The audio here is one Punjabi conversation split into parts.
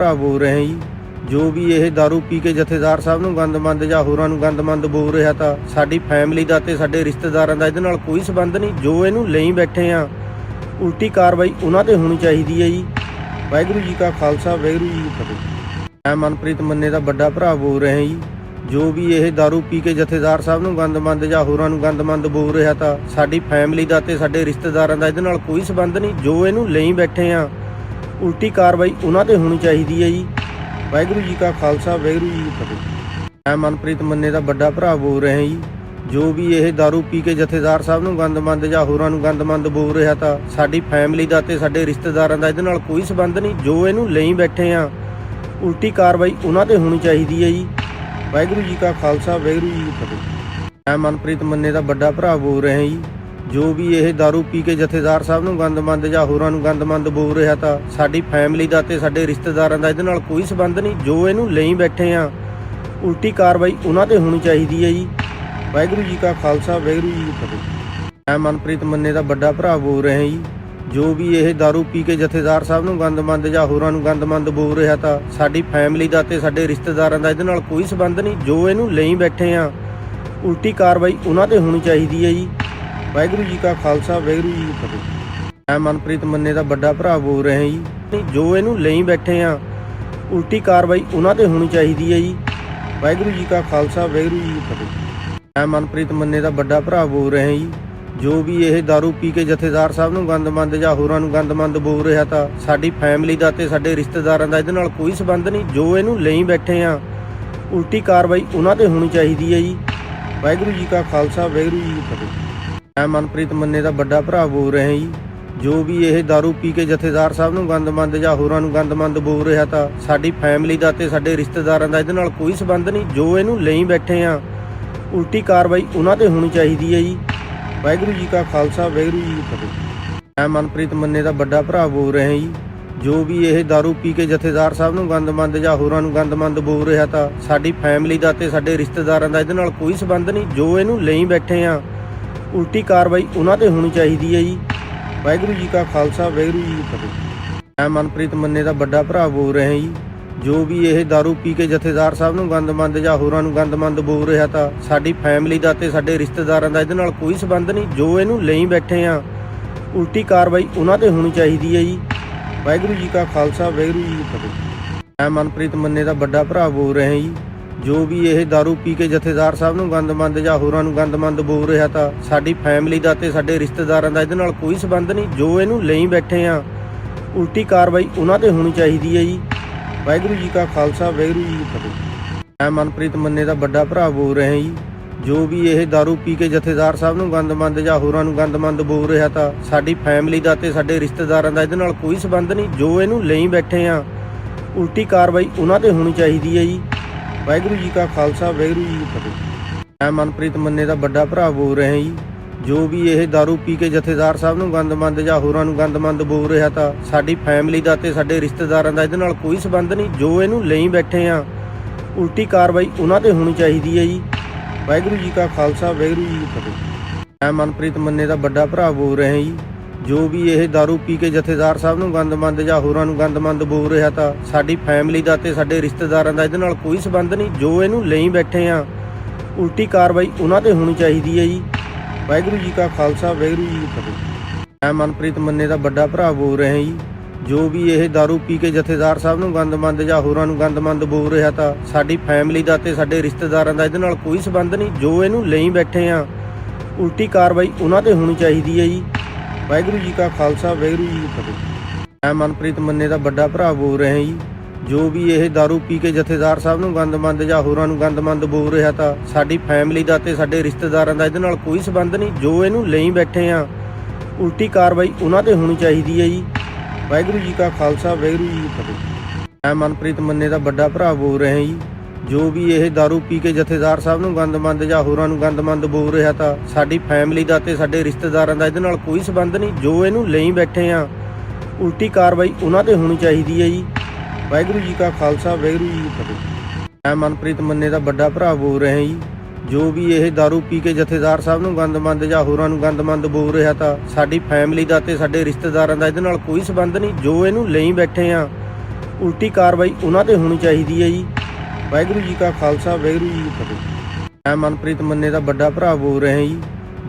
ਭਰਾ ਬੋਲ ਰਹੇ ਜੀ ਜੋ ਵੀ ਇਹ दारू ਪੀ ਕੇ ਜਥੇਦਾਰ ਸਾਹਿਬ ਨੂੰ ਗੰਦਮੰਦ ਜਾਂ ਹੋਰਾਂ ਨੂੰ ਗੰਦਮੰਦ ਬੋਲ ਰਿਹਾ ਤਾਂ ਸਾਡੀ ਫੈਮਿਲੀ ਦਾ ਤੇ ਸਾਡੇ ਰਿਸ਼ਤੇਦਾਰਾਂ ਦਾ ਇਹਦੇ ਨਾਲ ਕੋਈ ਸਬੰਧ ਨਹੀਂ ਜੋ ਇਹਨੂੰ ਲਈ ਬੈਠੇ ਆ ਉਲਟੀ ਕਾਰਵਾਈ ਉਹਨਾਂ ਤੇ ਹੋਣੀ ਚਾਹੀਦੀ ਹੈ ਜੀ ਵਾਹਿਗੁਰੂ ਜੀ ਕਾ ਖਾਲਸਾ ਵਾਹਿਗੁਰੂ ਜੀ ਕੀ ਫਤਿਹ ਮੈਂ ਮਨਪ੍ਰੀਤ ਮੰਨੇ ਦਾ ਵੱਡਾ ਭਰਾ ਬੋਲ ਰਿਹਾ ਜੀ ਜੋ ਵੀ ਇਹ दारू ਪੀ ਕੇ ਜਥੇਦਾਰ ਸਾਹਿਬ ਨੂੰ ਗੰਦਮੰਦ ਜਾਂ ਹੋਰਾਂ ਨੂੰ ਗੰਦਮੰਦ ਬੋਲ ਰਿਹਾ ਤਾਂ ਸਾਡੀ ਫੈਮਿਲੀ ਦਾ ਤੇ ਸਾਡੇ ਰਿਸ਼ਤੇਦਾਰਾਂ ਦਾ ਇਹਦੇ ਨਾਲ ਕੋਈ ਸਬੰਧ ਨਹੀਂ ਜੋ ਇਹਨੂੰ ਲਈ ਬੈਠੇ ਆ ਉਲਟੀ ਕਾਰਵਾਈ ਉਹਨਾਂ ਤੇ ਹੋਣੀ ਚਾਹੀਦੀ ਹੈ ਜੀ। ਵਾਹਿਗੁਰੂ ਜੀ ਕਾ ਖਾਲਸਾ, ਵਾਹਿਗੁਰੂ ਜੀ ਕੀ ਫਤਿਹ। ਮੈਂ ਮਨਪ੍ਰੀਤ ਮੰਨੇ ਦਾ ਵੱਡਾ ਭਰਾ ਬੋਲ ਰਿਹਾ ਜੀ। ਜੋ ਵੀ ਇਹ दारू ਪੀ ਕੇ ਜਥੇਦਾਰ ਸਾਹਿਬ ਨੂੰ ਗੰਦਮੰਦ ਜਾਂ ਹੋਰਾਂ ਨੂੰ ਗੰਦਮੰਦ ਬੋਲ ਰਿਹਾ ਤਾਂ ਸਾਡੀ ਫੈਮਿਲੀ ਦਾ ਤੇ ਸਾਡੇ ਰਿਸ਼ਤੇਦਾਰਾਂ ਦਾ ਇਹਦੇ ਨਾਲ ਕੋਈ ਸਬੰਧ ਨਹੀਂ। ਜੋ ਇਹਨੂੰ ਲਈ ਬੈਠੇ ਆ, ਉਲਟੀ ਕਾਰਵਾਈ ਉਹਨਾਂ ਤੇ ਹੋਣੀ ਚਾਹੀਦੀ ਹੈ ਜੀ। ਵਾਹਿਗੁਰੂ ਜੀ ਕਾ ਖਾਲਸਾ, ਵਾਹਿਗੁਰੂ ਜੀ ਕੀ ਫਤਿਹ। ਮੈਂ ਮਨਪ੍ਰੀਤ ਮੰਨੇ ਦਾ ਵੱਡਾ ਭਰਾ ਬੋਲ ਰਿਹਾ ਜੀ। ਜੋ ਵੀ ਇਹ दारू ਪੀ ਕੇ ਜਥੇਦਾਰ ਸਾਹਿਬ ਨੂੰ ਗੰਦਮੰਦ ਜਾਂ ਹੋਰਾਂ ਨੂੰ ਗੰਦਮੰਦ ਬੋਲ ਰਿਹਾ ਤਾਂ ਸਾਡੀ ਫੈਮਿਲੀ ਦਾ ਤੇ ਸਾਡੇ ਰਿਸ਼ਤੇਦਾਰਾਂ ਦਾ ਇਹਦੇ ਨਾਲ ਕੋਈ ਸਬੰਧ ਨਹੀਂ ਜੋ ਇਹਨੂੰ ਲਈ ਬੈਠੇ ਆ ਉਲਟੀ ਕਾਰਵਾਈ ਉਹਨਾਂ ਤੇ ਹੋਣੀ ਚਾਹੀਦੀ ਹੈ ਜੀ ਵਾਹਿਗੁਰੂ ਜੀ ਕਾ ਖਾਲਸਾ ਵਾਹਿਗੁਰੂ ਜੀ ਕੀ ਫਤਿਹ ਮੈਂ ਮਨਪ੍ਰੀਤ ਮੰਨੇ ਦਾ ਵੱਡਾ ਭਰਾ ਬੋਲ ਰਿਹਾ ਜੀ ਜੋ ਵੀ ਇਹ दारू ਪੀ ਕੇ ਜਥੇਦਾਰ ਸਾਹਿਬ ਨੂੰ ਗੰਦਮੰਦ ਜਾਂ ਹੋਰਾਂ ਨੂੰ ਗੰਦਮੰਦ ਬੋਲ ਰਿਹਾ ਤਾਂ ਸਾਡੀ ਫੈਮਿਲੀ ਦਾ ਤੇ ਸਾਡੇ ਰਿਸ਼ਤੇਦਾਰਾਂ ਦਾ ਇਹਦੇ ਨਾਲ ਕੋਈ ਸਬੰਧ ਨਹੀਂ ਜੋ ਇਹਨੂੰ ਲਈ ਬੈਠੇ ਆ ਉਲਟੀ ਕਾਰਵਾਈ ਉਹਨਾਂ ਤੇ ਹੋਣੀ ਚਾਹੀਦੀ ਹੈ ਜੀ ਵਾਹਿਗੁਰੂ ਜੀ ਕਾ ਖਾਲਸਾ, ਵਾਹਿਗੁਰੂ ਜੀ ਕੀ ਫਤਿਹ। ਮੈਂ ਮਨਪ੍ਰੀਤ ਮੰਨੇ ਦਾ ਵੱਡਾ ਭਰਾ ਬੋਲ ਰਿਹਾ ਜੀ। ਜੋ ਇਹਨੂੰ ਲਈ ਬੈਠੇ ਆ, ਉਲਟੀ ਕਾਰਵਾਈ ਉਹਨਾਂ ਤੇ ਹੋਣੀ ਚਾਹੀਦੀ ਹੈ ਜੀ। ਵਾਹਿਗੁਰੂ ਜੀ ਕਾ ਖਾਲਸਾ, ਵਾਹਿਗੁਰੂ ਜੀ ਕੀ ਫਤਿਹ। ਮੈਂ ਮਨਪ੍ਰੀਤ ਮੰਨੇ ਦਾ ਵੱਡਾ ਭਰਾ ਬੋਲ ਰਿਹਾ ਜੀ। ਜੋ ਵੀ ਇਹ दारू ਪੀ ਕੇ ਜਥੇਦਾਰ ਸਾਹਿਬ ਨੂੰ ਗੰਦਮੰਦ ਜਾਂ ਹੋਰਾਂ ਨੂੰ ਗੰਦਮੰਦ ਬੋਲ ਰਿਹਾ ਤਾਂ ਸਾਡੀ ਫੈਮਿਲੀ ਦਾ ਤੇ ਸਾਡੇ ਰਿਸ਼ਤੇਦਾਰਾਂ ਦਾ ਇਹਦੇ ਨਾਲ ਕੋਈ ਸਬੰਧ ਨਹੀਂ। ਜੋ ਇਹਨੂੰ ਲਈ ਬੈਠੇ ਆ, ਉਲਟੀ ਕਾਰਵਾਈ ਉਹਨਾਂ ਤੇ ਹੋਣੀ ਚਾਹੀਦੀ ਹੈ ਜੀ। ਵਾਹਿਗੁਰੂ ਜੀ ਕਾ ਖਾਲਸਾ, ਵਾਹਿਗੁਰੂ ਜੀ ਕੀ ਫਤਿਹ। ਮੈਂ ਮਨਪ੍ਰੀਤ ਮੰਨੇ ਦਾ ਵੱਡਾ ਭਰਾ ਬੋਲ ਰਿਹਾ ਜੀ ਜੋ ਵੀ ਇਹ दारू ਪੀ ਕੇ ਜਥੇਦਾਰ ਸਾਹਿਬ ਨੂੰ ਗੰਦਮੰਦ ਜਾਂ ਹੋਰਾਂ ਨੂੰ ਗੰਦਮੰਦ ਬੋਲ ਰਿਹਾ ਤਾਂ ਸਾਡੀ ਫੈਮਿਲੀ ਦਾ ਤੇ ਸਾਡੇ ਰਿਸ਼ਤੇਦਾਰਾਂ ਦਾ ਇਹਦੇ ਨਾਲ ਕੋਈ ਸਬੰਧ ਨਹੀਂ ਜੋ ਇਹਨੂੰ ਲਈ ਬੈਠੇ ਆ ਉਲਟੀ ਕਾਰਵਾਈ ਉਹਨਾਂ ਤੇ ਹੋਣੀ ਚਾਹੀਦੀ ਹੈ ਜੀ ਵਾਹਿਗੁਰੂ ਜੀ ਕਾ ਖਾਲਸਾ ਵਾਹਿਗੁਰੂ ਜੀ ਕੀ ਫਤਿਹ ਮੈਂ ਮਨਪ੍ਰੀਤ ਮੰਨੇ ਦਾ ਵੱਡਾ ਭਰਾ ਬੋਲ ਰਿਹਾ ਜੀ ਜੋ ਵੀ ਇਹ दारू ਪੀ ਕੇ ਜਥੇਦਾਰ ਸਾਹਿਬ ਨੂੰ ਗੰਦਮੰਦ ਜਾਂ ਹੋਰਾਂ ਨੂੰ ਗੰਦਮੰਦ ਬੋਲ ਰਿਹਾ ਤਾਂ ਸਾਡੀ ਫੈਮਿਲੀ ਦਾ ਤੇ ਸਾਡੇ ਰਿਸ਼ਤੇਦਾਰਾਂ ਦਾ ਇਹਦੇ ਨਾਲ ਕੋਈ ਸਬੰਧ ਨਹੀਂ ਜੋ ਇਹਨੂੰ ਲਈ ਬੈਠੇ ਆ ਉਲਟੀ ਕਾਰਵਾਈ ਉਹਨਾਂ ਤੇ ਹੋਣੀ ਚਾਹੀਦੀ ਹੈ ਜੀ। ਵਾਹਿਗੁਰੂ ਜੀ ਕਾ ਖਾਲਸਾ, ਵਾਹਿਗੁਰੂ ਜੀ ਕੀ ਫਤਿਹ। ਮੈਂ ਮਨਪ੍ਰੀਤ ਮੰਨੇ ਦਾ ਵੱਡਾ ਭਰਾ ਬੋਲ ਰਿਹਾ ਜੀ। ਜੋ ਵੀ ਇਹ दारू ਪੀ ਕੇ ਜਥੇਦਾਰ ਸਾਹਿਬ ਨੂੰ ਗੰਦਮੰਦ ਜਾਂ ਹੋਰਾਂ ਨੂੰ ਗੰਦਮੰਦ ਬੋਲ ਰਿਹਾ ਤਾਂ ਸਾਡੀ ਫੈਮਿਲੀ ਦਾ ਤੇ ਸਾਡੇ ਰਿਸ਼ਤੇਦਾਰਾਂ ਦਾ ਇਹਦੇ ਨਾਲ ਕੋਈ ਸਬੰਧ ਨਹੀਂ। ਜੋ ਇਹਨੂੰ ਲਈ ਬੈਠੇ ਆ, ਉਲਟੀ ਕਾਰਵਾਈ ਉਹਨਾਂ ਤੇ ਹੋਣੀ ਚਾਹੀਦੀ ਹੈ ਜੀ। ਵਾਹਿਗੁਰੂ ਜੀ ਕਾ ਖਾਲਸਾ, ਵਾਹਿਗੁਰੂ ਜੀ ਕੀ ਫਤਿਹ। ਮੈਂ ਮਨਪ੍ਰੀਤ ਮੰਨੇ ਦਾ ਵੱਡਾ ਭਰਾ ਬੋਲ ਰਿਹਾ ਜੀ। ਜੋ ਵੀ ਇਹ दारू ਪੀ ਕੇ ਜਥੇਦਾਰ ਸਾਹਿਬ ਨੂੰ ਗੰਦਮੰਦ ਜਾਂ ਹੋਰਾਂ ਨੂੰ ਗੰਦਮੰਦ ਬੋਲ ਰਿਹਾ ਤਾਂ ਸਾਡੀ ਫੈਮਿਲੀ ਦਾ ਤੇ ਸਾਡੇ ਰਿਸ਼ਤੇਦਾਰਾਂ ਦਾ ਇਹਦੇ ਨਾਲ ਕੋਈ ਸਬੰਧ ਨਹੀਂ ਜੋ ਇਹਨੂੰ ਲਈ ਬੈਠੇ ਆ ਉਲਟੀ ਕਾਰਵਾਈ ਉਹਨਾਂ ਤੇ ਹੋਣੀ ਚਾਹੀਦੀ ਹੈ ਜੀ ਵਾਹਿਗੁਰੂ ਜੀ ਕਾ ਖਾਲਸਾ ਵਾਹਿਗੁਰੂ ਜੀ ਕੀ ਫਤਿਹ ਮੈਂ ਮਨਪ੍ਰੀਤ ਮੰਨੇ ਦਾ ਵੱਡਾ ਭਰਾ ਬੋਲ ਰਿਹਾ ਜੀ ਜੋ ਵੀ ਇਹ दारू ਪੀ ਕੇ ਜਥੇਦਾਰ ਸਾਹਿਬ ਨੂੰ ਗੰਦਮੰਦ ਜਾਂ ਹੋਰਾਂ ਨੂੰ ਗੰਦਮੰਦ ਬੋਲ ਰਿਹਾ ਤਾਂ ਸਾਡੀ ਫੈਮਿਲੀ ਦਾ ਤੇ ਸਾਡੇ ਰਿਸ਼ਤੇਦਾਰਾਂ ਦਾ ਇਹਦੇ ਨਾਲ ਕੋਈ ਸਬੰਧ ਨਹੀਂ ਜੋ ਇਹਨੂੰ ਲਈ ਬੈਠੇ ਆ ਉਲਟੀ ਕਾਰਵਾਈ ਉਹਨਾਂ ਤੇ ਹੋਣੀ ਚਾਹੀਦੀ ਹੈ ਜੀ ਵਾਹਿਗੁਰੂ ਜੀ ਕਾ ਖਾਲਸਾ, ਵਾਹਿਗੁਰੂ ਜੀ ਕੀ ਫਤਿਹ। ਮੈਂ ਮਨਪ੍ਰੀਤ ਮੰਨੇ ਦਾ ਵੱਡਾ ਭਰਾ ਬੋਲ ਰਿਹਾ ਜੀ। ਜੋ ਵੀ ਇਹ दारू ਪੀ ਕੇ ਜਥੇਦਾਰ ਸਾਹਿਬ ਨੂੰ ਗੰਦਮੰਦ ਜਾਂ ਹੋਰਾਂ ਨੂੰ ਗੰਦਮੰਦ ਬੋਲ ਰਿਹਾ ਤਾਂ ਸਾਡੀ ਫੈਮਿਲੀ ਦਾ ਤੇ ਸਾਡੇ ਰਿਸ਼ਤੇਦਾਰਾਂ ਦਾ ਇਹਦੇ ਨਾਲ ਕੋਈ ਸਬੰਧ ਨਹੀਂ। ਜੋ ਇਹਨੂੰ ਲਈ ਬੈਠੇ ਆ, ਉਲਟੀ ਕਾਰਵਾਈ ਉਹਨਾਂ ਤੇ ਹੋਣੀ ਚਾਹੀਦੀ ਹੈ ਜੀ। ਵਾਹਿਗੁਰੂ ਜੀ ਕਾ ਖਾਲਸਾ, ਵਾਹਿਗੁਰੂ ਜੀ ਕੀ ਫਤਿਹ। ਮੈਂ ਮਨਪ੍ਰੀਤ ਮੰਨੇ ਦਾ ਵੱਡਾ ਭਰਾ ਬੋਲ ਰਿਹਾ ਜੀ। ਜੋ ਵੀ ਇਹ दारू ਪੀ ਕੇ ਜਥੇਦਾਰ ਸਾਹਿਬ ਨੂੰ ਗੰਦਮੰਦ ਜਾਂ ਹੋਰਾਂ ਨੂੰ ਗੰਦਮੰਦ ਬੋਲ ਰਿਹਾ ਤਾਂ ਸਾਡੀ ਫੈਮਿਲੀ ਦਾ ਤੇ ਸਾਡੇ ਰਿਸ਼ਤੇਦਾਰਾਂ ਦਾ ਇਹਦੇ ਨਾਲ ਕੋਈ ਸਬੰਧ ਨਹੀਂ ਜੋ ਇਹਨੂੰ ਲਈ ਬੈਠੇ ਆ ਉਲਟੀ ਕਾਰਵਾਈ ਉਹਨਾਂ ਤੇ ਹੋਣੀ ਚਾਹੀਦੀ ਹੈ ਜੀ ਵਾਹਿਗੁਰੂ ਜੀ ਕਾ ਖਾਲਸਾ ਵਾਹਿਗੁਰੂ ਜੀ ਕੀ ਫਤਿਹ ਮੈਂ ਮਨਪ੍ਰੀਤ ਮੰਨੇ ਦਾ ਵੱਡਾ ਭਰਾ ਬੋਲ ਰਿਹਾ ਜੀ ਜੋ ਵੀ ਇਹ दारू ਪੀ ਕੇ ਜਥੇਦਾਰ ਸਾਹਿਬ ਨੂੰ ਗੰਦਮੰਦ ਜਾਂ ਹੋਰਾਂ ਨੂੰ ਗੰਦਮੰਦ ਬੋਲ ਰਿਹਾ ਤਾਂ ਸਾਡੀ ਫੈਮਿਲੀ ਦਾ ਤੇ ਸਾਡੇ ਰਿਸ਼ਤੇਦਾਰਾਂ ਦਾ ਇਹਦੇ ਨਾਲ ਕੋਈ ਸਬੰਧ ਨਹੀਂ ਜੋ ਇਹਨੂੰ ਲਈ ਬੈਠੇ ਆ ਉਲਟੀ ਕਾਰਵਾਈ ਉਹਨਾਂ ਤੇ ਹੋਣੀ ਚਾਹੀਦੀ ਹੈ ਜੀ ਵਾਹਿਗੁਰੂ ਜੀ ਕਾ ਖਾਲਸਾ, ਵਾਹਿਗੁਰੂ ਜੀ ਕੀ ਫਤਿਹ। ਮੈਂ ਮਨਪ੍ਰੀਤ ਮੰਨੇ ਦਾ ਵੱਡਾ ਭਰਾ ਬੋਲ ਰਿਹਾ ਜੀ। ਜੋ ਵੀ ਇਹ दारू ਪੀ ਕੇ ਜਥੇਦਾਰ ਸਾਹਿਬ ਨੂੰ ਗੰਦਮੰਦ ਜਾਂ ਹੋਰਾਂ ਨੂੰ ਗੰਦਮੰਦ ਬੋਲ ਰਿਹਾ ਤਾਂ ਸਾਡੀ ਫੈਮਿਲੀ ਦਾ ਤੇ ਸਾਡੇ ਰਿਸ਼ਤੇਦਾਰਾਂ ਦਾ ਇਹਦੇ ਨਾਲ ਕੋਈ ਸਬੰਧ ਨਹੀਂ। ਜੋ ਇਹਨੂੰ ਲਈ ਬੈਠੇ ਆ, ਉਲਟੀ ਕਾਰਵਾਈ ਉਹਨਾਂ ਤੇ ਹੋਣੀ ਚਾਹੀਦੀ ਹੈ ਜੀ। ਵਾਹਿਗੁਰੂ ਜੀ ਕਾ ਖਾਲਸਾ, ਵਾਹਿਗੁਰੂ ਜੀ ਕੀ ਫਤਿਹ। ਮੈਂ ਮਨਪ੍ਰੀਤ ਮੰਨੇ ਦਾ ਵੱਡਾ ਭਰਾ ਬੋਲ ਰਿਹਾ ਜੀ। ਜੋ ਵੀ ਇਹ दारू ਪੀ ਕੇ ਜਥੇਦਾਰ ਸਾਹਿਬ ਨੂੰ ਗੰਦਮੰਦ ਜਾਂ ਹੋਰਾਂ ਨੂੰ ਗੰਦਮੰਦ ਬੋਲ ਰਿਹਾ ਤਾਂ ਸਾਡੀ ਫੈਮਿਲੀ ਦਾ ਤੇ ਸਾਡੇ ਰਿਸ਼ਤੇਦਾਰਾਂ ਦਾ ਇਹਦੇ ਨਾਲ ਕੋਈ ਸਬੰਧ ਨਹੀਂ ਜੋ ਇਹਨੂੰ ਲਈ ਬੈਠੇ ਆ ਉਲਟੀ ਕਾਰਵਾਈ ਉਹਨਾਂ ਤੇ ਹੋਣੀ ਚਾਹੀਦੀ ਹੈ ਜੀ ਵਾਹਿਗੁਰੂ ਜੀ ਕਾ ਖਾਲਸਾ ਵਾਹਿਗੁਰੂ ਜੀ ਕੀ ਫਤਿਹ ਮੈਂ ਮਨਪ੍ਰੀਤ ਮੰਨੇ ਦਾ ਵੱਡਾ ਭਰਾ ਬੋਲ ਰਿਹਾ ਜੀ ਜੋ ਵੀ ਇਹ दारू ਪੀ ਕੇ ਜਥੇਦਾਰ ਸਾਹਿਬ ਨੂੰ ਗੰਦਮੰਦ ਜਾਂ ਹੋਰਾਂ ਨੂੰ ਗੰਦਮੰਦ ਬੋਲ ਰਿਹਾ ਤਾਂ ਸਾਡੀ ਫੈਮਿਲੀ ਦਾ ਤੇ ਸਾਡੇ ਰਿਸ਼ਤੇਦਾਰਾਂ ਦਾ ਇਹਦੇ ਨਾਲ ਕੋਈ ਸਬੰਧ ਨਹੀਂ ਜੋ ਇਹਨੂੰ ਲਈ ਬੈਠੇ ਆ ਉਲਟੀ ਕਾਰਵਾਈ ਉਹਨਾਂ ਤੇ ਹੋਣੀ ਚਾਹੀਦੀ ਹੈ ਜੀ ਵਾਹਿਗੁਰੂ ਜੀ ਕਾ ਖਾਲਸਾ, ਵਾਹਿਗੁਰੂ ਜੀ ਕੀ ਫਤਿਹ। ਮੈਂ ਮਨਪ੍ਰੀਤ ਮੰਨੇ ਦਾ ਵੱਡਾ ਭਰਾ ਬੋਲ ਰਿਹਾ ਜੀ।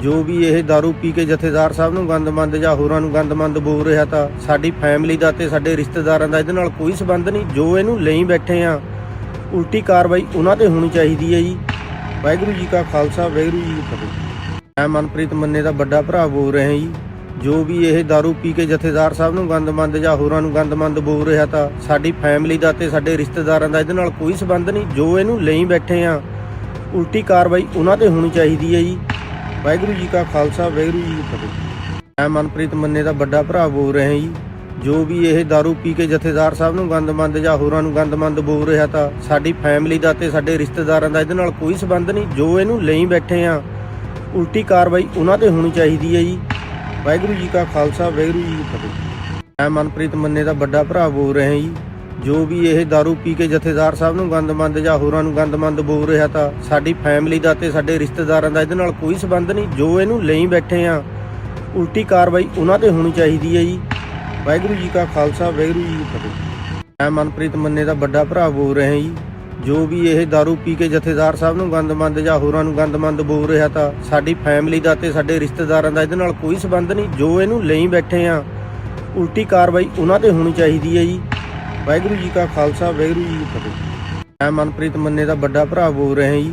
ਜੋ ਵੀ ਇਹ दारू ਪੀ ਕੇ ਜਥੇਦਾਰ ਸਾਹਿਬ ਨੂੰ ਗੰਦਮੰਦ ਜਾਂ ਹੋਰਾਂ ਨੂੰ ਗੰਦਮੰਦ ਬੋਲ ਰਿਹਾ ਤਾਂ ਸਾਡੀ ਫੈਮਿਲੀ ਦਾ ਤੇ ਸਾਡੇ ਰਿਸ਼ਤੇਦਾਰਾਂ ਦਾ ਇਹਦੇ ਨਾਲ ਕੋਈ ਸਬੰਧ ਨਹੀਂ। ਜੋ ਇਹਨੂੰ ਲਈ ਬੈਠੇ ਆ, ਉਲਟੀ ਕਾਰਵਾਈ ਉਹਨਾਂ ਤੇ ਹੋਣੀ ਚਾਹੀਦੀ ਹੈ ਜੀ। ਵਾਹਿਗੁਰੂ ਜੀ ਕਾ ਖਾਲਸਾ, ਵਾਹਿਗੁਰੂ ਜੀ ਕੀ ਫਤਿਹ। ਮੈਂ ਮਨਪ੍ਰੀਤ ਮੰਨੇ ਦਾ ਵੱਡਾ ਭਰਾ ਬੋਲ ਰਿਹਾ ਜੀ। ਜੋ ਵੀ ਇਹ दारू ਪੀ ਕੇ ਜਥੇਦਾਰ ਸਾਹਿਬ ਨੂੰ ਗੰਦਮੰਦ ਜਾਂ ਹੋਰਾਂ ਨੂੰ ਗੰਦਮੰਦ ਬੋਲ ਰਿਹਾ ਤਾਂ ਸਾਡੀ ਫੈਮਿਲੀ ਦਾ ਤੇ ਸਾਡੇ ਰਿਸ਼ਤੇਦਾਰਾਂ ਦਾ ਇਹਦੇ ਨਾਲ ਕੋਈ ਸਬੰਧ ਨਹੀਂ ਜੋ ਇਹਨੂੰ ਲਈ ਬੈਠੇ ਆ ਉਲਟੀ ਕਾਰਵਾਈ ਉਹਨਾਂ ਤੇ ਹੋਣੀ ਚਾਹੀਦੀ ਹੈ ਜੀ ਵਾਹਿਗੁਰੂ ਜੀ ਕਾ ਖਾਲਸਾ ਵਾਹਿਗੁਰੂ ਜੀ ਕੀ ਫਤਿਹ ਮੈਂ ਮਨਪ੍ਰੀਤ ਮੰਨੇ ਦਾ ਵੱਡਾ ਭਰਾ ਬੋਲ ਰਿਹਾ ਜੀ ਜੋ ਵੀ ਇਹ दारू ਪੀ ਕੇ ਜਥੇਦਾਰ ਸਾਹਿਬ ਨੂੰ ਗੰਦਮੰਦ ਜਾਂ ਹੋਰਾਂ ਨੂੰ ਗੰਦਮੰਦ ਬੋਲ ਰਿਹਾ ਤਾਂ ਸਾਡੀ ਫੈਮਿਲੀ ਦਾ ਤੇ ਸਾਡੇ ਰਿਸ਼ਤੇਦਾਰਾਂ ਦਾ ਇਹਦੇ ਨਾਲ ਕੋਈ ਸਬੰਧ ਨਹੀਂ ਜੋ ਇਹਨੂੰ ਲਈ ਬੈਠੇ ਆ ਉਲਟੀ ਕਾਰਵਾਈ ਉਹਨਾਂ ਤੇ ਹੋਣੀ ਚਾਹੀਦੀ ਹੈ ਜੀ ਵਾਹਿਗੁਰੂ ਜੀ ਕਾ ਖਾਲਸਾ, ਵਾਹਿਗੁਰੂ ਜੀ ਕੀ ਫਤਿਹ। ਮੈਂ ਮਨਪ੍ਰੀਤ ਮੰਨੇ ਦਾ ਵੱਡਾ ਭਰਾ ਬੋਲ ਰਿਹਾ ਜੀ। ਜੋ ਵੀ ਇਹ दारू ਪੀ ਕੇ ਜਥੇਦਾਰ ਸਾਹਿਬ ਨੂੰ ਗੰਦਮੰਦ ਜਾਂ ਹੋਰਾਂ ਨੂੰ ਗੰਦਮੰਦ ਬੋਲ ਰਿਹਾ ਤਾਂ ਸਾਡੀ ਫੈਮਿਲੀ ਦਾ ਤੇ ਸਾਡੇ ਰਿਸ਼ਤੇਦਾਰਾਂ ਦਾ ਇਹਦੇ ਨਾਲ ਕੋਈ ਸਬੰਧ ਨਹੀਂ। ਜੋ ਇਹਨੂੰ ਲਈ ਬੈਠੇ ਆ, ਉਲਟੀ ਕਾਰਵਾਈ ਉਹਨਾਂ ਤੇ ਹੋਣੀ ਚਾਹੀਦੀ ਹੈ ਜੀ। ਵਾਹਿਗੁਰੂ ਜੀ ਕਾ ਖਾਲਸਾ, ਵਾਹਿਗੁਰੂ ਜੀ ਕੀ ਫਤਿਹ। ਮੈਂ ਮਨਪ੍ਰੀਤ ਮੰਨੇ ਦਾ ਵੱਡਾ ਭਰਾ ਬੋਲ ਰਿਹਾ ਜੀ। ਜੋ ਵੀ ਇਹ दारू ਪੀ ਕੇ ਜਥੇਦਾਰ ਸਾਹਿਬ ਨੂੰ ਗੰਦਮੰਦ ਜਾਂ ਹੋਰਾਂ ਨੂੰ ਗੰਦਮੰਦ ਬੋਲ ਰਿਹਾ ਤਾਂ ਸਾਡੀ ਫੈਮਿਲੀ ਦਾ ਤੇ ਸਾਡੇ ਰਿਸ਼ਤੇਦਾਰਾਂ ਦਾ ਇਹਦੇ ਨਾਲ ਕੋਈ ਸਬੰਧ ਨਹੀਂ ਜੋ ਇਹਨੂੰ ਲਈ ਬੈਠੇ ਆ ਉਲਟੀ ਕਾਰਵਾਈ ਉਹਨਾਂ ਤੇ ਹੋਣੀ ਚਾਹੀਦੀ ਹੈ ਜੀ ਵਾਹਿਗੁਰੂ ਜੀ ਕਾ ਖਾਲਸਾ ਵਾਹਿਗੁਰੂ ਜੀ ਕੀ ਫਤਿਹ ਮੈਂ ਮਨਪ੍ਰੀਤ ਮੰਨੇ ਦਾ ਵੱਡਾ ਭਰਾ ਬੋਲ ਰਿਹਾ ਜੀ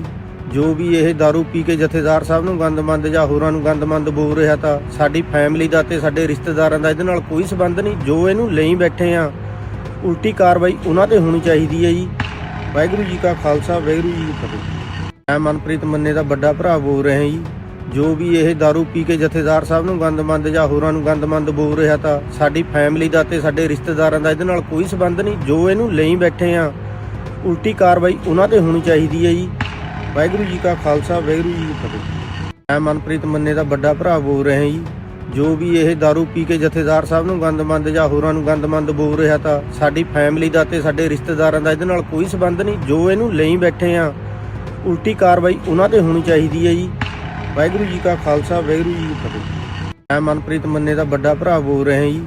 ਜੋ ਵੀ ਇਹ दारू ਪੀ ਕੇ ਜਥੇਦਾਰ ਸਾਹਿਬ ਨੂੰ ਗੰਦਮੰਦ ਜਾਂ ਹੋਰਾਂ ਨੂੰ ਗੰਦਮੰਦ ਬੋਲ ਰਿਹਾ ਤਾਂ ਸਾਡੀ ਫੈਮਿਲੀ ਦਾ ਤੇ ਸਾਡੇ ਰਿਸ਼ਤੇਦਾਰਾਂ ਦਾ ਇਹਦੇ ਨਾਲ ਕੋਈ ਸਬੰਧ ਨਹੀਂ ਜੋ ਇਹਨੂੰ ਲਈ ਬੈਠੇ ਆ ਉਲਟੀ ਕਾਰਵਾਈ ਉਹਨਾਂ ਤੇ ਹੋਣੀ ਚਾਹੀਦੀ ਹੈ ਜੀ ਵਾਹਿਗੁਰੂ ਜੀ ਕਾ ਖਾਲਸਾ, ਵਾਹਿਗੁਰੂ ਜੀ ਕੀ ਫਤਿਹ। ਮੈਂ ਮਨਪ੍ਰੀਤ ਮੰਨੇ ਦਾ ਵੱਡਾ ਭਰਾ ਬੋਲ ਰਿਹਾ ਜੀ। ਜੋ ਵੀ ਇਹ दारू ਪੀ ਕੇ ਜਥੇਦਾਰ ਸਾਹਿਬ ਨੂੰ ਗੰਦਮੰਦ ਜਾਂ ਹੋਰਾਂ ਨੂੰ ਗੰਦਮੰਦ ਬੋਲ ਰਿਹਾ ਤਾਂ ਸਾਡੀ ਫੈਮਿਲੀ ਦਾ ਤੇ ਸਾਡੇ ਰਿਸ਼ਤੇਦਾਰਾਂ ਦਾ ਇਹਦੇ ਨਾਲ ਕੋਈ ਸਬੰਧ ਨਹੀਂ। ਜੋ ਇਹਨੂੰ ਲਈ ਬੈਠੇ ਆ, ਉਲਟੀ ਕਾਰਵਾਈ ਉਹਨਾਂ ਤੇ ਹੋਣੀ ਚਾਹੀਦੀ ਹੈ ਜੀ। ਵਾਹਿਗੁਰੂ ਜੀ ਕਾ ਖਾਲਸਾ, ਵਾਹਿਗੁਰੂ ਜੀ ਕੀ ਫਤਿਹ। ਮੈਂ ਮਨਪ੍ਰੀਤ ਮੰਨੇ ਦਾ ਵੱਡਾ ਭਰਾ ਬੋਲ ਰਿਹਾ ਜੀ। ਜੋ ਵੀ ਇਹ दारू ਪੀ ਕੇ ਜਥੇਦਾਰ ਸਾਹਿਬ ਨੂੰ ਗੰਦਮੰਦ ਜਾਂ ਹੋਰਾਂ ਨੂੰ ਗੰਦਮੰਦ ਬੋਲ ਰਿਹਾ ਤਾਂ ਸਾਡੀ ਫੈਮਿਲੀ ਦਾ ਤੇ ਸਾਡੇ ਰਿਸ਼ਤੇਦਾਰਾਂ ਦਾ ਇਹਦੇ ਨਾਲ ਕੋਈ ਸਬੰਧ ਨਹੀਂ ਜੋ ਇਹਨੂੰ ਲਈ ਬੈਠੇ ਆ ਉਲਟੀ ਕਾਰਵਾਈ ਉਹਨਾਂ ਤੇ ਹੋਣੀ ਚਾਹੀਦੀ ਹੈ ਜੀ ਵਾਹਿਗੁਰੂ ਜੀ ਕਾ ਖਾਲਸਾ ਵਾਹਿਗੁਰੂ ਜੀ ਕੀ ਫਤਿਹ ਮੈਂ ਮਨਪ੍ਰੀਤ ਮੰਨੇ ਦਾ ਵੱਡਾ ਭਰਾ ਬੋਲ ਰਿਹਾ ਜੀ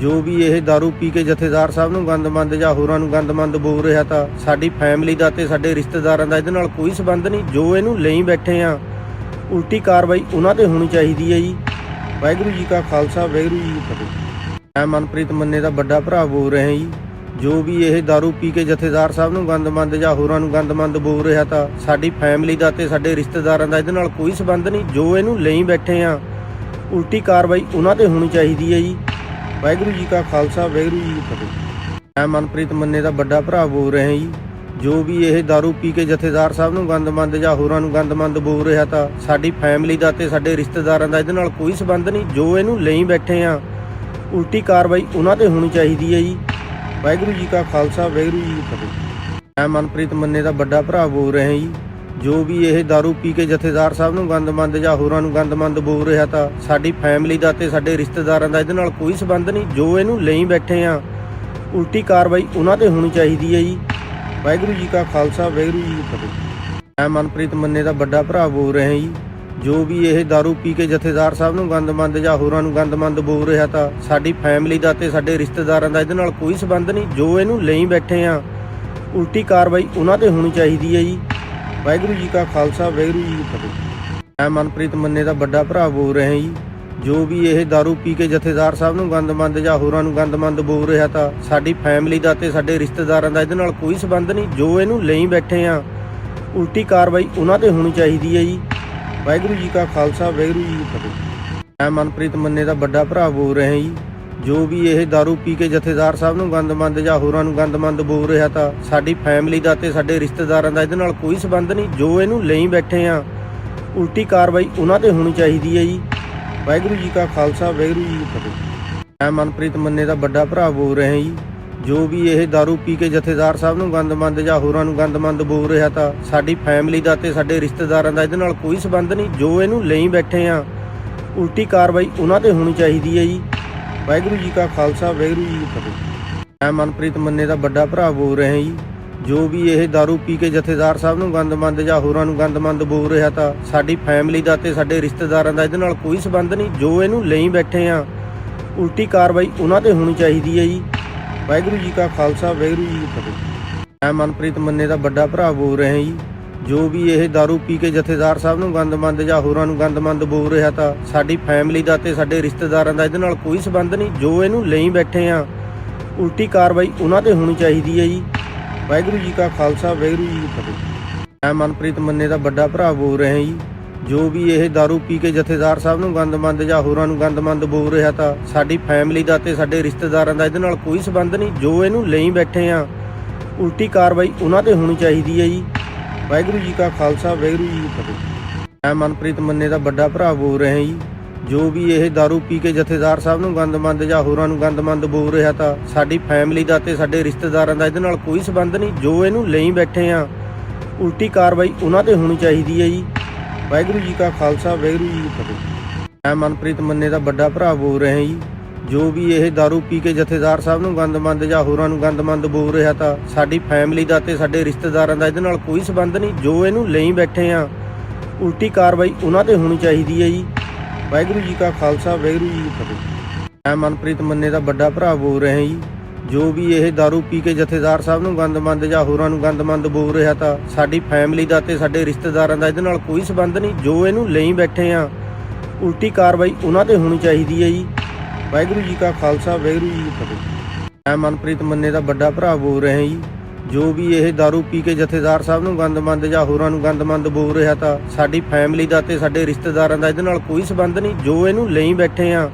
ਜੋ ਵੀ ਇਹ दारू ਪੀ ਕੇ ਜਥੇਦਾਰ ਸਾਹਿਬ ਨੂੰ ਗੰਦਮੰਦ ਜਾਂ ਹੋਰਾਂ ਨੂੰ ਗੰਦਮੰਦ ਬੋਲ ਰਿਹਾ ਤਾਂ ਸਾਡੀ ਫੈਮਿਲੀ ਦਾ ਤੇ ਸਾਡੇ ਰਿਸ਼ਤੇਦਾਰਾਂ ਦਾ ਇਹਦੇ ਨਾਲ ਕੋਈ ਸਬੰਧ ਨਹੀਂ ਜੋ ਇਹਨੂੰ ਲਈ ਬੈਠੇ ਆ ਉਲਟੀ ਕਾਰਵਾਈ ਉਹਨਾਂ ਤੇ ਹੋਣੀ ਚਾਹੀਦੀ ਹੈ ਜੀ ਵਾਹਿਗੁਰੂ ਜੀ ਕਾ ਖਾਲਸਾ, ਵਾਹਿਗੁਰੂ ਜੀ ਕੀ ਫਤਿਹ। ਮੈਂ ਮਨਪ੍ਰੀਤ ਮੰਨੇ ਦਾ ਵੱਡਾ ਭਰਾ ਬੋਲ ਰਿਹਾ ਜੀ। ਜੋ ਵੀ ਇਹ दारू ਪੀ ਕੇ ਜਥੇਦਾਰ ਸਾਹਿਬ ਨੂੰ ਗੰਦਮੰਦ ਜਾਂ ਹੋਰਾਂ ਨੂੰ ਗੰਦਮੰਦ ਬੋਲ ਰਿਹਾ ਤਾਂ ਸਾਡੀ ਫੈਮਿਲੀ ਦਾ ਤੇ ਸਾਡੇ ਰਿਸ਼ਤੇਦਾਰਾਂ ਦਾ ਇਹਦੇ ਨਾਲ ਕੋਈ ਸਬੰਧ ਨਹੀਂ। ਜੋ ਇਹਨੂੰ ਲਈ ਬੈਠੇ ਆ, ਉਲਟੀ ਕਾਰਵਾਈ ਉਹਨਾਂ ਤੇ ਹੋਣੀ ਚਾਹੀਦੀ ਹੈ ਜੀ। ਵਾਹਿਗੁਰੂ ਜੀ ਕਾ ਖਾਲਸਾ, ਵਾਹਿਗੁਰੂ ਜੀ ਕੀ ਫਤਿਹ। ਮੈਂ ਮਨਪ੍ਰੀਤ ਮੰਨੇ ਦਾ ਵੱਡਾ ਭਰਾ ਬੋਲ ਰਿਹਾ ਜੀ। ਜੋ ਵੀ ਇਹ दारू ਪੀ ਕੇ ਜਥੇਦਾਰ ਸਾਹਿਬ ਨੂੰ ਗੰਦਮੰਦ ਜਾਂ ਹੋਰਾਂ ਨੂੰ ਗੰਦਮੰਦ ਬੋਲ ਰਿਹਾ ਤਾਂ ਸਾਡੀ ਫੈਮਿਲੀ ਦਾ ਤੇ ਸਾਡੇ ਰਿਸ਼ਤੇਦਾਰਾਂ ਦਾ ਇਹਦੇ ਨਾਲ ਕੋਈ ਸਬੰਧ ਨਹੀਂ ਜੋ ਇਹਨੂੰ ਲਈ ਬੈਠੇ ਆ ਉਲਟੀ ਕਾਰਵਾਈ ਉਹਨਾਂ ਤੇ ਹੋਣੀ ਚਾਹੀਦੀ ਹੈ ਜੀ ਵਾਹਿਗੁਰੂ ਜੀ ਕਾ ਖਾਲਸਾ ਵਾਹਿਗੁਰੂ ਜੀ ਕੀ ਫਤਿਹ ਮੈਂ ਮਨਪ੍ਰੀਤ ਮੰਨੇ ਦਾ ਵੱਡਾ ਭਰਾ ਬੋਲ ਰਿਹਾ ਜੀ ਜੋ ਵੀ ਇਹ दारू ਪੀ ਕੇ ਜਥੇਦਾਰ ਸਾਹਿਬ ਨੂੰ ਗੰਦਮੰਦ ਜਾਂ ਹੋਰਾਂ ਨੂੰ ਗੰਦਮੰਦ ਬੋਲ ਰਿਹਾ ਤਾਂ ਸਾਡੀ ਫੈਮਿਲੀ ਦਾ ਤੇ ਸਾਡੇ ਰਿਸ਼ਤੇਦਾਰਾਂ ਦਾ ਇਹਦੇ ਨਾਲ ਕੋਈ ਸਬੰਧ ਨਹੀਂ ਜੋ ਇਹਨੂੰ ਲਈ ਬੈਠੇ ਆ ਉਲਟੀ ਕਾਰਵਾਈ ਉਹਨਾਂ ਤੇ ਹੋਣੀ ਚਾਹੀਦੀ ਹੈ ਜੀ ਵਾਹਿਗੁਰੂ ਜੀ ਕਾ ਖਾਲਸਾ, ਵਾਹਿਗੁਰੂ ਜੀ ਕੀ ਫਤਿਹ। ਮੈਂ ਮਨਪ੍ਰੀਤ ਮੰਨੇ ਦਾ ਵੱਡਾ ਭਰਾ ਬੋਲ ਰਿਹਾ ਜੀ। ਜੋ ਵੀ ਇਹ दारू ਪੀ ਕੇ ਜਥੇਦਾਰ ਸਾਹਿਬ ਨੂੰ ਗੰਦਮੰਦ ਜਾਂ ਹੋਰਾਂ ਨੂੰ ਗੰਦਮੰਦ ਬੋਲ ਰਿਹਾ ਤਾਂ ਸਾਡੀ ਫੈਮਿਲੀ ਦਾ ਤੇ ਸਾਡੇ ਰਿਸ਼ਤੇਦਾਰਾਂ ਦਾ ਇਹਦੇ ਨਾਲ ਕੋਈ ਸਬੰਧ ਨਹੀਂ। ਜੋ ਇਹਨੂੰ ਲਈ ਬੈਠੇ ਆ, ਉਲਟੀ ਕਾਰਵਾਈ ਉਹਨਾਂ ਤੇ ਹੋਣੀ ਚਾਹੀਦੀ ਹੈ ਜੀ। ਵਾਹਿਗੁਰੂ ਜੀ ਕਾ ਖਾਲਸਾ, ਵਾਹਿਗੁਰੂ ਜੀ ਕੀ ਫਤਿਹ। ਮੈਂ ਮਨਪ੍ਰੀਤ ਮੰਨੇ ਦਾ ਵੱਡਾ ਭਰਾ ਬੋਲ ਰਿਹਾ ਜੀ। ਜੋ ਵੀ ਇਹ दारू ਪੀ ਕੇ ਜਥੇਦਾਰ ਸਾਹਿਬ ਨੂੰ ਗੰਦਮੰਦ ਜਾਂ ਹੋਰਾਂ ਨੂੰ ਗੰਦਮੰਦ ਬੋਲ ਰਿਹਾ ਤਾਂ ਸਾਡੀ ਫੈਮਿਲੀ ਦਾ ਤੇ ਸਾਡੇ ਰਿਸ਼ਤੇਦਾਰਾਂ ਦਾ ਇਹਦੇ ਨਾਲ ਕੋਈ ਸਬੰਧ ਨਹੀਂ ਜੋ ਇਹਨੂੰ ਲਈ ਬੈਠੇ ਆ ਉਲਟੀ ਕਾਰਵਾਈ ਉਹਨਾਂ ਤੇ ਹੋਣੀ ਚਾਹੀਦੀ ਹੈ ਜੀ ਵਾਹਿਗੁਰੂ ਜੀ ਕਾ ਖਾਲਸਾ ਵਾਹਿਗੁਰੂ ਜੀ ਕੀ ਫਤਿਹ ਮੈਂ ਮਨਪ੍ਰੀਤ ਮੰਨੇ ਦਾ ਵੱਡਾ ਭਰਾ ਬੋਲ ਰਿਹਾ ਜੀ ਜੋ ਵੀ ਇਹ दारू ਪੀ ਕੇ ਜਥੇਦਾਰ ਸਾਹਿਬ ਨੂੰ ਗੰਦਮੰਦ ਜਾਂ ਹੋਰਾਂ ਨੂੰ ਗੰਦਮੰਦ ਬੋਲ ਰਿਹਾ ਤਾਂ ਸਾਡੀ ਫੈਮਿਲੀ ਦਾ ਤੇ ਸਾਡੇ ਰਿਸ਼ਤੇਦਾਰਾਂ ਦਾ ਇਹਦੇ ਨਾਲ ਕੋਈ ਸਬੰਧ ਨਹੀਂ ਜੋ ਇਹਨੂੰ ਲਈ ਬੈਠੇ ਆ ਉਲਟੀ ਕਾਰਵਾਈ ਉਹਨਾਂ ਤੇ ਹੋਣੀ ਚਾਹੀਦੀ ਹੈ ਜੀ ਵਾਹਿਗੁਰੂ ਜੀ ਕਾ ਖਾਲਸਾ, ਵਾਹਿਗੁਰੂ ਜੀ ਕੀ ਫਤਿਹ। ਮੈਂ ਮਨਪ੍ਰੀਤ ਮੰਨੇ ਦਾ ਵੱਡਾ ਭਰਾ ਬੋਲ ਰਿਹਾ ਜੀ। ਜੋ ਵੀ ਇਹ दारू ਪੀ ਕੇ ਜਥੇਦਾਰ ਸਾਹਿਬ ਨੂੰ ਗੰਦਮੰਦ ਜਾਂ ਹੋਰਾਂ ਨੂੰ ਗੰਦਮੰਦ ਬੋਲ ਰਿਹਾ ਤਾਂ ਸਾਡੀ ਫੈਮਿਲੀ ਦਾ ਤੇ ਸਾਡੇ ਰਿਸ਼ਤੇਦਾਰਾਂ ਦਾ ਇਹਦੇ ਨਾਲ ਕੋਈ ਸਬੰਧ ਨਹੀਂ। ਜੋ ਇਹਨੂੰ ਲਈ ਬੈਠੇ ਆ, ਉਲਟੀ ਕਾਰਵਾਈ ਉਹਨਾਂ ਤੇ ਹੋਣੀ ਚਾਹੀਦੀ ਹੈ ਜੀ। ਵਾਹਿਗੁਰੂ ਜੀ ਕਾ ਖਾਲਸਾ, ਵਾਹਿਗੁਰੂ ਜੀ ਕੀ ਫਤਿਹ। ਮੈਂ ਮਨਪ੍ਰੀਤ ਮੰਨੇ ਦਾ ਵੱਡਾ ਭਰਾ ਬੋਲ ਰਿਹਾ ਜੀ। ਜੋ ਵੀ ਇਹ दारू ਪੀ ਕੇ ਜਥੇਦਾਰ ਸਾਹਿਬ ਨੂੰ ਗੰਦਮੰਦ ਜਾਂ ਹੋਰਾਂ ਨੂੰ ਗੰਦਮੰਦ ਬੋਲ ਰਿਹਾ ਤਾਂ ਸਾਡੀ ਫੈਮਿਲੀ ਦਾ ਤੇ ਸਾਡੇ ਰਿਸ਼ਤੇਦਾਰਾਂ ਦਾ ਇਹਦੇ ਨਾਲ ਕੋਈ ਸਬੰਧ ਨਹੀਂ ਜੋ ਇਹਨੂੰ ਲਈ ਬੈਠੇ ਆ ਉਲਟੀ ਕਾਰਵਾਈ ਉਹਨਾਂ ਤੇ ਹੋਣੀ ਚਾਹੀਦੀ ਹੈ ਜੀ ਵਾਹਿਗੁਰੂ ਜੀ ਕਾ ਖਾਲਸਾ ਵਾਹਿਗੁਰੂ ਜੀ ਕੀ ਫਤਿਹ ਮੈਂ ਮਨਪ੍ਰੀਤ ਮੰਨੇ ਦਾ ਵੱਡਾ ਭਰਾ ਬੋਲ ਰਿਹਾ ਜੀ ਜੋ ਵੀ ਇਹ दारू ਪੀ ਕੇ ਜਥੇਦਾਰ ਸਾਹਿਬ ਨੂੰ ਗੰਦਮੰਦ ਜਾਂ ਹੋਰਾਂ ਨੂੰ ਗੰਦਮੰਦ ਬੋਲ ਰਿਹਾ ਤਾਂ ਸਾਡੀ ਫੈਮਿਲੀ ਦਾ ਤੇ ਸਾਡੇ ਰਿਸ਼ਤੇਦਾਰਾਂ ਦਾ ਇਹਦੇ ਨਾਲ ਕੋਈ ਸਬੰਧ ਨਹੀਂ ਜੋ ਇਹਨੂੰ ਲਈ ਬੈਠੇ ਆ ਉਲਟੀ ਕਾਰਵਾਈ ਉਹਨਾਂ ਤੇ ਹੋਣੀ ਚਾਹੀਦੀ ਹੈ ਜੀ ਵਾਹਿਗੁਰੂ ਜੀ ਕਾ ਖਾਲਸਾ, ਵਾਹਿਗੁਰੂ ਜੀ ਕੀ ਫਤਿਹ। ਮੈਂ ਮਨਪ੍ਰੀਤ ਮੰਨੇ ਦਾ ਵੱਡਾ ਭਰਾ ਬੋਲ ਰਿਹਾ ਜੀ। ਜੋ ਵੀ ਇਹ दारू ਪੀ ਕੇ ਜਥੇਦਾਰ ਸਾਹਿਬ ਨੂੰ ਗੰਦਮੰਦ ਜਾਂ ਹੋਰਾਂ ਨੂੰ ਗੰਦਮੰਦ ਬੋਲ ਰਿਹਾ ਤਾਂ ਸਾਡੀ ਫੈਮਿਲੀ ਦਾ ਤੇ ਸਾਡੇ ਰਿਸ਼ਤੇਦਾਰਾਂ ਦਾ ਇਹਦੇ ਨਾਲ ਕੋਈ ਸਬੰਧ ਨਹੀਂ। ਜੋ ਇਹਨੂੰ ਲਈ ਬੈਠੇ ਆ, ਉਲਟੀ ਕਾਰਵਾਈ ਉਹਨਾਂ ਤੇ ਹੋਣੀ ਚਾਹੀਦੀ ਹੈ ਜੀ। ਵਾਹਿਗੁਰੂ ਜੀ ਕਾ ਖਾਲਸਾ, ਵਾਹਿਗੁਰੂ ਜੀ ਕੀ ਫਤਿਹ। ਮੈਂ ਮਨਪ੍ਰੀਤ ਮੰਨੇ ਦਾ ਵੱਡਾ ਭਰਾ ਬੋਲ ਰਿਹਾ ਜੀ। ਜੋ ਵੀ ਇਹ दारू ਪੀ ਕੇ ਜਥੇਦਾਰ ਸਾਹਿਬ ਨੂੰ ਗੰਦਮੰਦ ਜਾਂ ਹੋਰਾਂ ਨੂੰ ਗੰਦਮੰਦ ਬੋਲ ਰਿਹਾ ਤਾਂ ਸਾਡੀ ਫੈਮਿਲੀ ਦਾ ਤੇ ਸਾਡੇ ਰਿਸ਼ਤੇਦਾਰਾਂ ਦਾ ਇਹਦੇ ਨਾਲ ਕੋਈ ਸਬੰਧ ਨਹੀਂ ਜੋ ਇਹਨੂੰ ਲਈ ਬੈਠੇ ਆ ਉਲਟੀ ਕਾਰਵਾਈ ਉਹਨਾਂ ਤੇ ਹੋਣੀ ਚਾਹੀਦੀ ਹੈ ਜੀ ਵਾਹਿਗੁਰੂ ਜੀ ਕਾ ਖਾਲਸਾ ਵਾਹਿਗੁਰੂ ਜੀ ਕੀ ਫਤਿਹ ਮੈਂ ਮਨਪ੍ਰੀਤ ਮੰਨੇ ਦਾ ਵੱਡਾ ਭਰਾ ਬੋਲ ਰਿਹਾ ਜੀ ਜੋ ਵੀ ਇਹ दारू ਪੀ ਕੇ ਜਥੇਦਾਰ ਸਾਹਿਬ ਨੂੰ ਗੰਦਮੰਦ ਜਾਂ ਹੋਰਾਂ ਨੂੰ ਗੰਦਮੰਦ ਬੋਲ ਰਿਹਾ ਤਾਂ ਸਾਡੀ ਫੈਮਿਲੀ ਦਾ ਤੇ ਸਾਡੇ ਰਿਸ਼ਤੇਦਾਰਾਂ ਦਾ ਇਹਦੇ ਨਾਲ ਕੋਈ ਸਬੰਧ ਨਹੀਂ ਜੋ ਇਹਨੂੰ ਲਈ ਬੈਠੇ ਆ ਉਲਟੀ ਕਾਰਵਾਈ ਉਹਨਾਂ ਤੇ ਹੋਣੀ ਚਾਹੀਦੀ ਹੈ ਜੀ ਵਾਹਿਗੁਰੂ ਜੀ ਕਾ ਖਾਲਸਾ, ਵਾਹਿਗੁਰੂ ਜੀ ਕੀ ਫਤਿਹ। ਮੈਂ ਮਨਪ੍ਰੀਤ ਮੰਨੇ ਦਾ ਵੱਡਾ ਭਰਾ ਬੋਲ ਰਿਹਾ ਜੀ। ਜੋ ਵੀ ਇਹ दारू ਪੀ ਕੇ ਜਥੇਦਾਰ ਸਾਹਿਬ ਨੂੰ ਗੰਦਮੰਦ ਜਾਂ ਹੋਰਾਂ ਨੂੰ ਗੰਦਮੰਦ ਬੋਲ ਰਿਹਾ ਤਾਂ ਸਾਡੀ ਫੈਮਿਲੀ ਦਾ ਤੇ ਸਾਡੇ ਰਿਸ਼ਤੇਦਾਰਾਂ ਦਾ ਇਹਦੇ ਨਾਲ ਕੋਈ ਸਬੰਧ ਨਹੀਂ। ਜੋ ਇਹਨੂੰ ਲਈ ਬੈਠੇ ਆ, ਉਲਟੀ ਕਾਰਵਾਈ ਉਹਨਾਂ ਤੇ ਹੋਣੀ ਚਾਹੀਦੀ ਹੈ ਜੀ। ਵਾਹਿਗੁਰੂ ਜੀ ਕਾ ਖਾਲਸਾ, ਵਾਹਿਗੁਰੂ ਜੀ ਕੀ ਫਤਿਹ। ਮੈਂ ਮਨਪ੍ਰੀਤ ਮੰਨੇ ਦਾ ਵੱਡਾ ਭਰਾ ਬੋਲ ਰਿਹਾ ਜੀ। ਜੋ ਵੀ ਇਹ दारू ਪੀ ਕੇ ਜਥੇਦਾਰ ਸਾਹਿਬ ਨੂੰ ਗੰਦਮੰਦ ਜਾਂ ਹੋਰਾਂ ਨੂੰ ਗੰਦਮੰਦ ਬੋਲ ਰਿਹਾ ਤਾਂ ਸਾਡੀ ਫੈਮਿਲੀ ਦਾ ਤੇ ਸਾਡੇ ਰਿਸ਼ਤੇਦਾਰਾਂ ਦਾ ਇਹਦੇ ਨਾਲ ਕੋਈ ਸਬੰਧ ਨਹੀਂ ਜੋ ਇਹਨੂੰ ਲਈ ਬੈਠੇ ਆ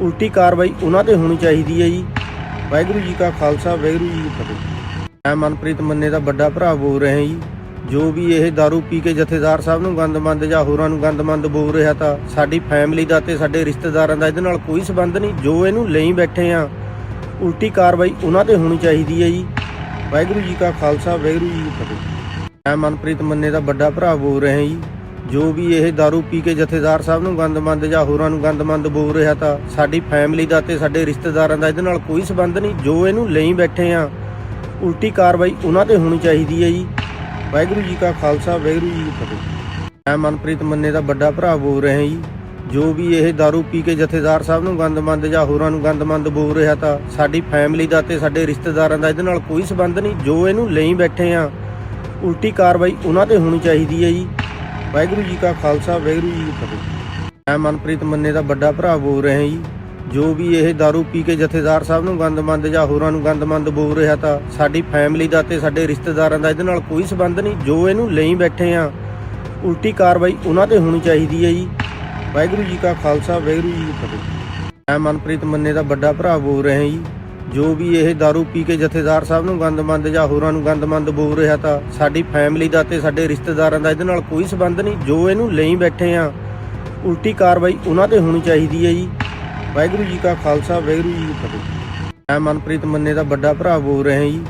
ਉਲਟੀ ਕਾਰਵਾਈ ਉਹਨਾਂ ਤੇ ਹੋਣੀ ਚਾਹੀਦੀ ਹੈ ਜੀ ਵਾਹਿਗੁਰੂ ਜੀ ਕਾ ਖਾਲਸਾ ਵਾਹਿਗੁਰੂ ਜੀ ਕੀ ਫਤਿਹ ਮੈਂ ਮਨਪ੍ਰੀਤ ਮੰਨੇ ਦਾ ਵੱਡਾ ਭਰਾ ਬੋਲ ਰਿਹਾ ਜੀ ਜੋ ਵੀ ਇਹ दारू ਪੀ ਕੇ ਜਥੇਦਾਰ ਸਾਹਿਬ ਨੂੰ ਗੰਦਮੰਦ ਜਾਂ ਹੋਰਾਂ ਨੂੰ ਗੰਦਮੰਦ ਬੋਲ ਰਿਹਾ ਤਾਂ ਸਾਡੀ ਫੈਮਿਲੀ ਦਾ ਤੇ ਸਾਡੇ ਰਿਸ਼ਤੇਦਾਰਾਂ ਦਾ ਇਹਦੇ ਨਾਲ ਕੋਈ ਸਬੰਧ ਨਹੀਂ ਜੋ ਇਹਨੂੰ ਲਈ ਬੈਠੇ ਆ ਉਲਟੀ ਕਾਰਵਾਈ ਉਹਨਾਂ ਤੇ ਹੋਣੀ ਚਾਹੀਦੀ ਹੈ ਜੀ ਵਾਹਿਗੁਰੂ ਜੀ ਕਾ ਖਾਲਸਾ, ਵਾਹਿਗੁਰੂ ਜੀ ਕੀ ਫਤਿਹ। ਮੈਂ ਮਨਪ੍ਰੀਤ ਮੰਨੇ ਦਾ ਵੱਡਾ ਭਰਾ ਬੋਲ ਰਿਹਾ ਜੀ। ਜੋ ਵੀ ਇਹ दारू ਪੀ ਕੇ ਜਥੇਦਾਰ ਸਾਹਿਬ ਨੂੰ ਗੰਦਮੰਦ ਜਾਂ ਹੋਰਾਂ ਨੂੰ ਗੰਦਮੰਦ ਬੋਲ ਰਿਹਾ ਤਾਂ ਸਾਡੀ ਫੈਮਿਲੀ ਦਾ ਤੇ ਸਾਡੇ ਰਿਸ਼ਤੇਦਾਰਾਂ ਦਾ ਇਹਦੇ ਨਾਲ ਕੋਈ ਸਬੰਧ ਨਹੀਂ। ਜੋ ਇਹਨੂੰ ਲਈ ਬੈਠੇ ਆ, ਉਲਟੀ ਕਾਰਵਾਈ ਉਹਨਾਂ ਤੇ ਹੋਣੀ ਚਾਹੀਦੀ ਹੈ ਜੀ। ਵਾਹਿਗੁਰੂ ਜੀ ਕਾ ਖਾਲਸਾ, ਵਾਹਿਗੁਰੂ ਜੀ ਕੀ ਫਤਿਹ। ਮੈਂ ਮਨਪ੍ਰੀਤ ਮੰਨੇ ਦਾ ਵੱਡਾ ਭਰਾ ਬੋਲ ਰਿਹਾ ਜੀ। ਜੋ ਵੀ ਇਹ दारू ਪੀ ਕੇ ਜਥੇਦਾਰ ਸਾਹਿਬ ਨੂੰ ਗੰਦਮੰਦ ਜਾਂ ਹੋਰਾਂ ਨੂੰ ਗੰਦਮੰਦ ਬੋਲ ਰਿਹਾ ਤਾਂ ਸਾਡੀ ਫੈਮਿਲੀ ਦਾ ਤੇ ਸਾਡੇ ਰਿਸ਼ਤੇਦਾਰਾਂ ਦਾ ਇਹਦੇ ਨਾਲ ਕੋਈ ਸਬੰਧ ਨਹੀਂ ਜੋ ਇਹਨੂੰ ਲਈ ਬੈਠੇ ਆ ਉਲਟੀ ਕਾਰਵਾਈ ਉਹਨਾਂ ਤੇ ਹੋਣੀ ਚਾਹੀਦੀ ਹੈ ਜੀ ਵਾਹਿਗੁਰੂ ਜੀ ਕਾ ਖਾਲਸਾ ਵਾਹਿਗੁਰੂ ਜੀ ਕੀ ਫਤਿਹ ਮੈਂ ਮਨਪ੍ਰੀਤ ਮੰਨੇ ਦਾ ਵੱਡਾ ਭਰਾ ਬੋਲ ਰਿਹਾ ਜੀ ਜੋ ਵੀ ਇਹ दारू ਪੀ ਕੇ ਜਥੇਦਾਰ ਸਾਹਿਬ ਨੂੰ ਗੰਦਮੰਦ ਜਾਂ ਹੋਰਾਂ ਨੂੰ ਗੰਦਮੰਦ ਬੋਲ ਰਿਹਾ ਤਾਂ ਸਾਡੀ ਫੈਮਿਲੀ ਦਾ ਤੇ ਸਾਡੇ ਰਿਸ਼ਤੇਦਾਰਾਂ ਦਾ ਇਹਦੇ ਨਾਲ ਕੋਈ ਸਬੰਧ ਨਹੀਂ ਜੋ ਇਹਨੂੰ ਲਈ ਬੈਠੇ ਆ ਉਲਟੀ ਕਾਰਵਾਈ ਉਹਨਾਂ ਤੇ ਹੋਣੀ ਚਾਹੀਦੀ ਹੈ ਜੀ ਵਾਹਿਗੁਰੂ ਜੀ ਕਾ ਖਾਲਸਾ, ਵਾਹਿਗੁਰੂ ਜੀ ਕੀ ਫਤਿਹ। ਮੈਂ ਮਨਪ੍ਰੀਤ ਮੰਨੇ ਦਾ ਵੱਡਾ ਭਰਾ ਬੋਲ ਰਿਹਾ ਜੀ। ਜੋ ਵੀ ਇਹ दारू ਪੀ ਕੇ ਜਥੇਦਾਰ ਸਾਹਿਬ ਨੂੰ ਗੰਦਮੰਦ ਜਾਂ ਹੋਰਾਂ ਨੂੰ ਗੰਦਮੰਦ ਬੋਲ ਰਿਹਾ ਤਾਂ ਸਾਡੀ ਫੈਮਿਲੀ ਦਾ ਤੇ ਸਾਡੇ ਰਿਸ਼ਤੇਦਾਰਾਂ ਦਾ ਇਹਦੇ ਨਾਲ ਕੋਈ ਸਬੰਧ ਨਹੀਂ। ਜੋ ਇਹਨੂੰ ਲਈ ਬੈਠੇ ਆ, ਉਲਟੀ ਕਾਰਵਾਈ ਉਹਨਾਂ ਤੇ ਹੋਣੀ ਚਾਹੀਦੀ ਹੈ ਜੀ। ਵਾਹਿਗੁਰੂ ਜੀ ਕਾ ਖਾਲਸਾ, ਵਾਹਿਗੁਰੂ ਜੀ ਕੀ ਫਤਿਹ। ਮੈਂ ਮਨਪ੍ਰੀਤ ਮੰਨੇ ਦਾ ਵੱਡਾ ਭਰਾ ਬੋਲ ਰਿਹਾ ਜੀ।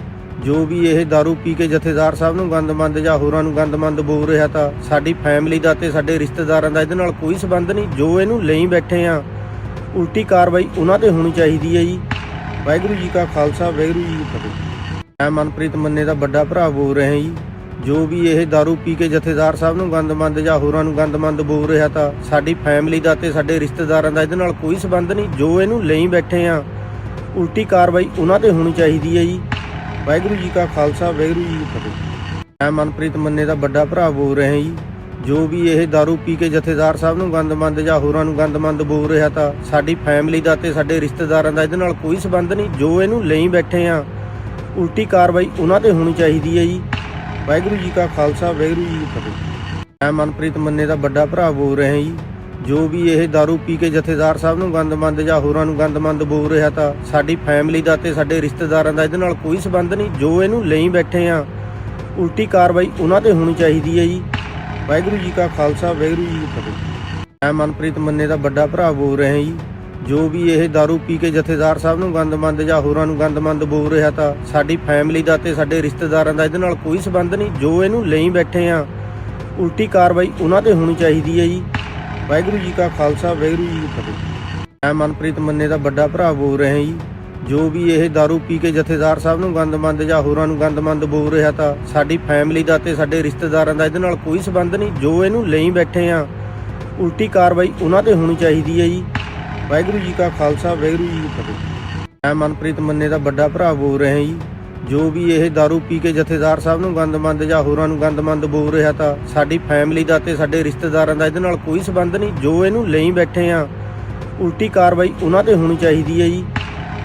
ਜੋ ਵੀ ਇਹ दारू ਪੀ ਕੇ ਜਥੇਦਾਰ ਸਾਹਿਬ ਨੂੰ ਗੰਦਮੰਦ ਜਾਂ ਹੋਰਾਂ ਨੂੰ ਗੰਦਮੰਦ ਬੋਲ ਰਿਹਾ ਤਾਂ ਸਾਡੀ ਫੈਮਿਲੀ ਦਾ ਤੇ ਸਾਡੇ ਰਿਸ਼ਤੇਦਾਰਾਂ ਦਾ ਇਹਦੇ ਨਾਲ ਕੋਈ ਸਬੰਧ ਨਹੀਂ ਜੋ ਇਹਨੂੰ ਲਈ ਬੈਠੇ ਆ ਉਲਟੀ ਕਾਰਵਾਈ ਉਹਨਾਂ ਤੇ ਹੋਣੀ ਚਾਹੀਦੀ ਹੈ ਜੀ ਵਾਹਿਗੁਰੂ ਜੀ ਕਾ ਖਾਲਸਾ ਵਾਹਿਗੁਰੂ ਜੀ ਕੀ ਫਤਿਹ ਮੈਂ ਮਨਪ੍ਰੀਤ ਮੰਨੇ ਦਾ ਵੱਡਾ ਭਰਾ ਬੋਲ ਰਿਹਾ ਜੀ ਜੋ ਵੀ ਇਹ दारू ਪੀ ਕੇ ਜਥੇਦਾਰ ਸਾਹਿਬ ਨੂੰ ਗੰਦਮੰਦ ਜਾਂ ਹੋਰਾਂ ਨੂੰ ਗੰਦਮੰਦ ਬੋਲ ਰਿਹਾ ਤਾਂ ਸਾਡੀ ਫੈਮਿਲੀ ਦਾ ਤੇ ਸਾਡੇ ਰਿਸ਼ਤੇਦਾਰਾਂ ਦਾ ਇਹਦੇ ਨਾਲ ਕੋਈ ਸਬੰਧ ਨਹੀਂ ਜੋ ਇਹਨੂੰ ਲਈ ਬੈਠੇ ਆ ਉਲਟੀ ਕਾਰਵਾਈ ਉਹਨਾਂ ਤੇ ਹੋਣੀ ਚਾਹੀਦੀ ਹੈ ਜੀ ਵਾਹਿਗੁਰੂ ਜੀ ਕਾ ਖਾਲਸਾ, ਵਾਹਿਗੁਰੂ ਜੀ ਕੀ ਫਤਿਹ। ਮੈਂ ਮਨਪ੍ਰੀਤ ਮੰਨੇ ਦਾ ਵੱਡਾ ਭਰਾ ਬੋਲ ਰਿਹਾ ਜੀ। ਜੋ ਵੀ ਇਹ दारू ਪੀ ਕੇ ਜਥੇਦਾਰ ਸਾਹਿਬ ਨੂੰ ਗੰਦਮੰਦ ਜਾਂ ਹੋਰਾਂ ਨੂੰ ਗੰਦਮੰਦ ਬੋਲ ਰਿਹਾ ਤਾਂ ਸਾਡੀ ਫੈਮਿਲੀ ਦਾ ਤੇ ਸਾਡੇ ਰਿਸ਼ਤੇਦਾਰਾਂ ਦਾ ਇਹਦੇ ਨਾਲ ਕੋਈ ਸਬੰਧ ਨਹੀਂ। ਜੋ ਇਹਨੂੰ ਲਈ ਬੈਠੇ ਆ, ਉਲਟੀ ਕਾਰਵਾਈ ਉਹਨਾਂ ਤੇ ਹੋਣੀ ਚਾਹੀਦੀ ਹੈ ਜੀ। ਵਾਹਿਗੁਰੂ ਜੀ ਕਾ ਖਾਲਸਾ, ਵਾਹਿਗੁਰੂ ਜੀ ਕੀ ਫਤਿਹ। ਮੈਂ ਮਨਪ੍ਰੀਤ ਮੰਨੇ ਦਾ ਵੱਡਾ ਭਰਾ ਬੋਲ ਰਿਹਾ ਜੀ। ਜੋ ਵੀ ਇਹ दारू ਪੀ ਕੇ ਜਥੇਦਾਰ ਸਾਹਿਬ ਨੂੰ ਗੰਦਮੰਦ ਜਾਂ ਹੋਰਾਂ ਨੂੰ ਗੰਦਮੰਦ ਬੋਲ ਰਿਹਾ ਤਾਂ ਸਾਡੀ ਫੈਮਿਲੀ ਦਾ ਤੇ ਸਾਡੇ ਰਿਸ਼ਤੇਦਾਰਾਂ ਦਾ ਇਹਦੇ ਨਾਲ ਕੋਈ ਸਬੰਧ ਨਹੀਂ ਜੋ ਇਹਨੂੰ ਲਈ ਬੈਠੇ ਆ ਉਲਟੀ ਕਾਰਵਾਈ ਉਹਨਾਂ ਤੇ ਹੋਣੀ ਚਾਹੀਦੀ ਹੈ ਜੀ ਵਾਹਿਗੁਰੂ ਜੀ ਕਾ ਖਾਲਸਾ ਵਾਹਿਗੁਰੂ ਜੀ ਕੀ ਫਤਿਹ ਮੈਂ ਮਨਪ੍ਰੀਤ ਮੰਨੇ ਦਾ ਵੱਡਾ ਭਰਾ ਬੋਲ ਰਿਹਾ ਜੀ ਜੋ ਵੀ ਇਹ दारू ਪੀ ਕੇ ਜਥੇਦਾਰ ਸਾਹਿਬ ਨੂੰ ਗੰਦਮੰਦ ਜਾਂ ਹੋਰਾਂ ਨੂੰ ਗੰਦਮੰਦ ਬੋਲ ਰਿਹਾ ਤਾਂ ਸਾਡੀ ਫੈਮਿਲੀ ਦਾ ਤੇ ਸਾਡੇ ਰਿਸ਼ਤੇਦਾਰਾਂ ਦਾ ਇਹਦੇ ਨਾਲ ਕੋਈ ਸਬੰਧ ਨਹੀਂ ਜੋ ਇਹਨੂੰ ਲਈ ਬੈਠੇ ਆ ਉਲਟੀ ਕਾਰਵਾਈ ਉਹਨਾਂ ਤੇ ਹੋਣੀ ਚਾਹੀਦੀ ਹੈ ਜੀ ਵਾਹਿਗੁਰੂ ਜੀ ਕਾ ਖਾਲਸਾ, ਵਾਹਿਗੁਰੂ ਜੀ ਕੀ ਫਤਿਹ। ਮੈਂ ਮਨਪ੍ਰੀਤ ਮੰਨੇ ਦਾ ਵੱਡਾ ਭਰਾ ਬੋਲ ਰਿਹਾ ਜੀ। ਜੋ ਵੀ ਇਹ दारू ਪੀ ਕੇ ਜਥੇਦਾਰ ਸਾਹਿਬ ਨੂੰ ਗੰਦਮੰਦ ਜਾਂ ਹੋਰਾਂ ਨੂੰ ਗੰਦਮੰਦ ਬੋਲ ਰਿਹਾ ਤਾਂ ਸਾਡੀ ਫੈਮਿਲੀ ਦਾ ਤੇ ਸਾਡੇ ਰਿਸ਼ਤੇਦਾਰਾਂ ਦਾ ਇਹਦੇ ਨਾਲ ਕੋਈ ਸਬੰਧ ਨਹੀਂ। ਜੋ ਇਹਨੂੰ ਲਈ ਬੈਠੇ ਆ, ਉਲਟੀ ਕਾਰਵਾਈ ਉਹਨਾਂ ਤੇ ਹੋਣੀ ਚਾਹੀਦੀ ਹੈ ਜੀ। ਵਾਹਿਗੁਰੂ ਜੀ ਕਾ ਖਾਲਸਾ, ਵਾਹਿਗੁਰੂ ਜੀ ਕੀ ਫਤਿਹ। ਮੈਂ ਮਨਪ੍ਰੀਤ ਮੰਨੇ ਦਾ ਵੱਡਾ ਭਰਾ ਬੋਲ ਰਿਹਾ ਜੀ। ਜੋ ਵੀ ਇਹ दारू ਪੀ ਕੇ ਜਥੇਦਾਰ ਸਾਹਿਬ ਨੂੰ ਗੰਦਮੰਦ ਜਾਂ ਹੋਰਾਂ ਨੂੰ ਗੰਦਮੰਦ ਬੋਲ ਰਿਹਾ ਤਾਂ ਸਾਡੀ ਫੈਮਿਲੀ ਦਾ ਤੇ ਸਾਡੇ ਰਿਸ਼ਤੇਦਾਰਾਂ ਦਾ ਇਹਦੇ ਨਾਲ ਕੋਈ ਸਬੰਧ ਨਹੀਂ ਜੋ ਇਹਨੂੰ ਲਈ ਬੈਠੇ ਆ ਉਲਟੀ ਕਾਰਵਾਈ ਉਹਨਾਂ ਤੇ ਹੋਣੀ ਚਾਹੀਦੀ ਹੈ ਜੀ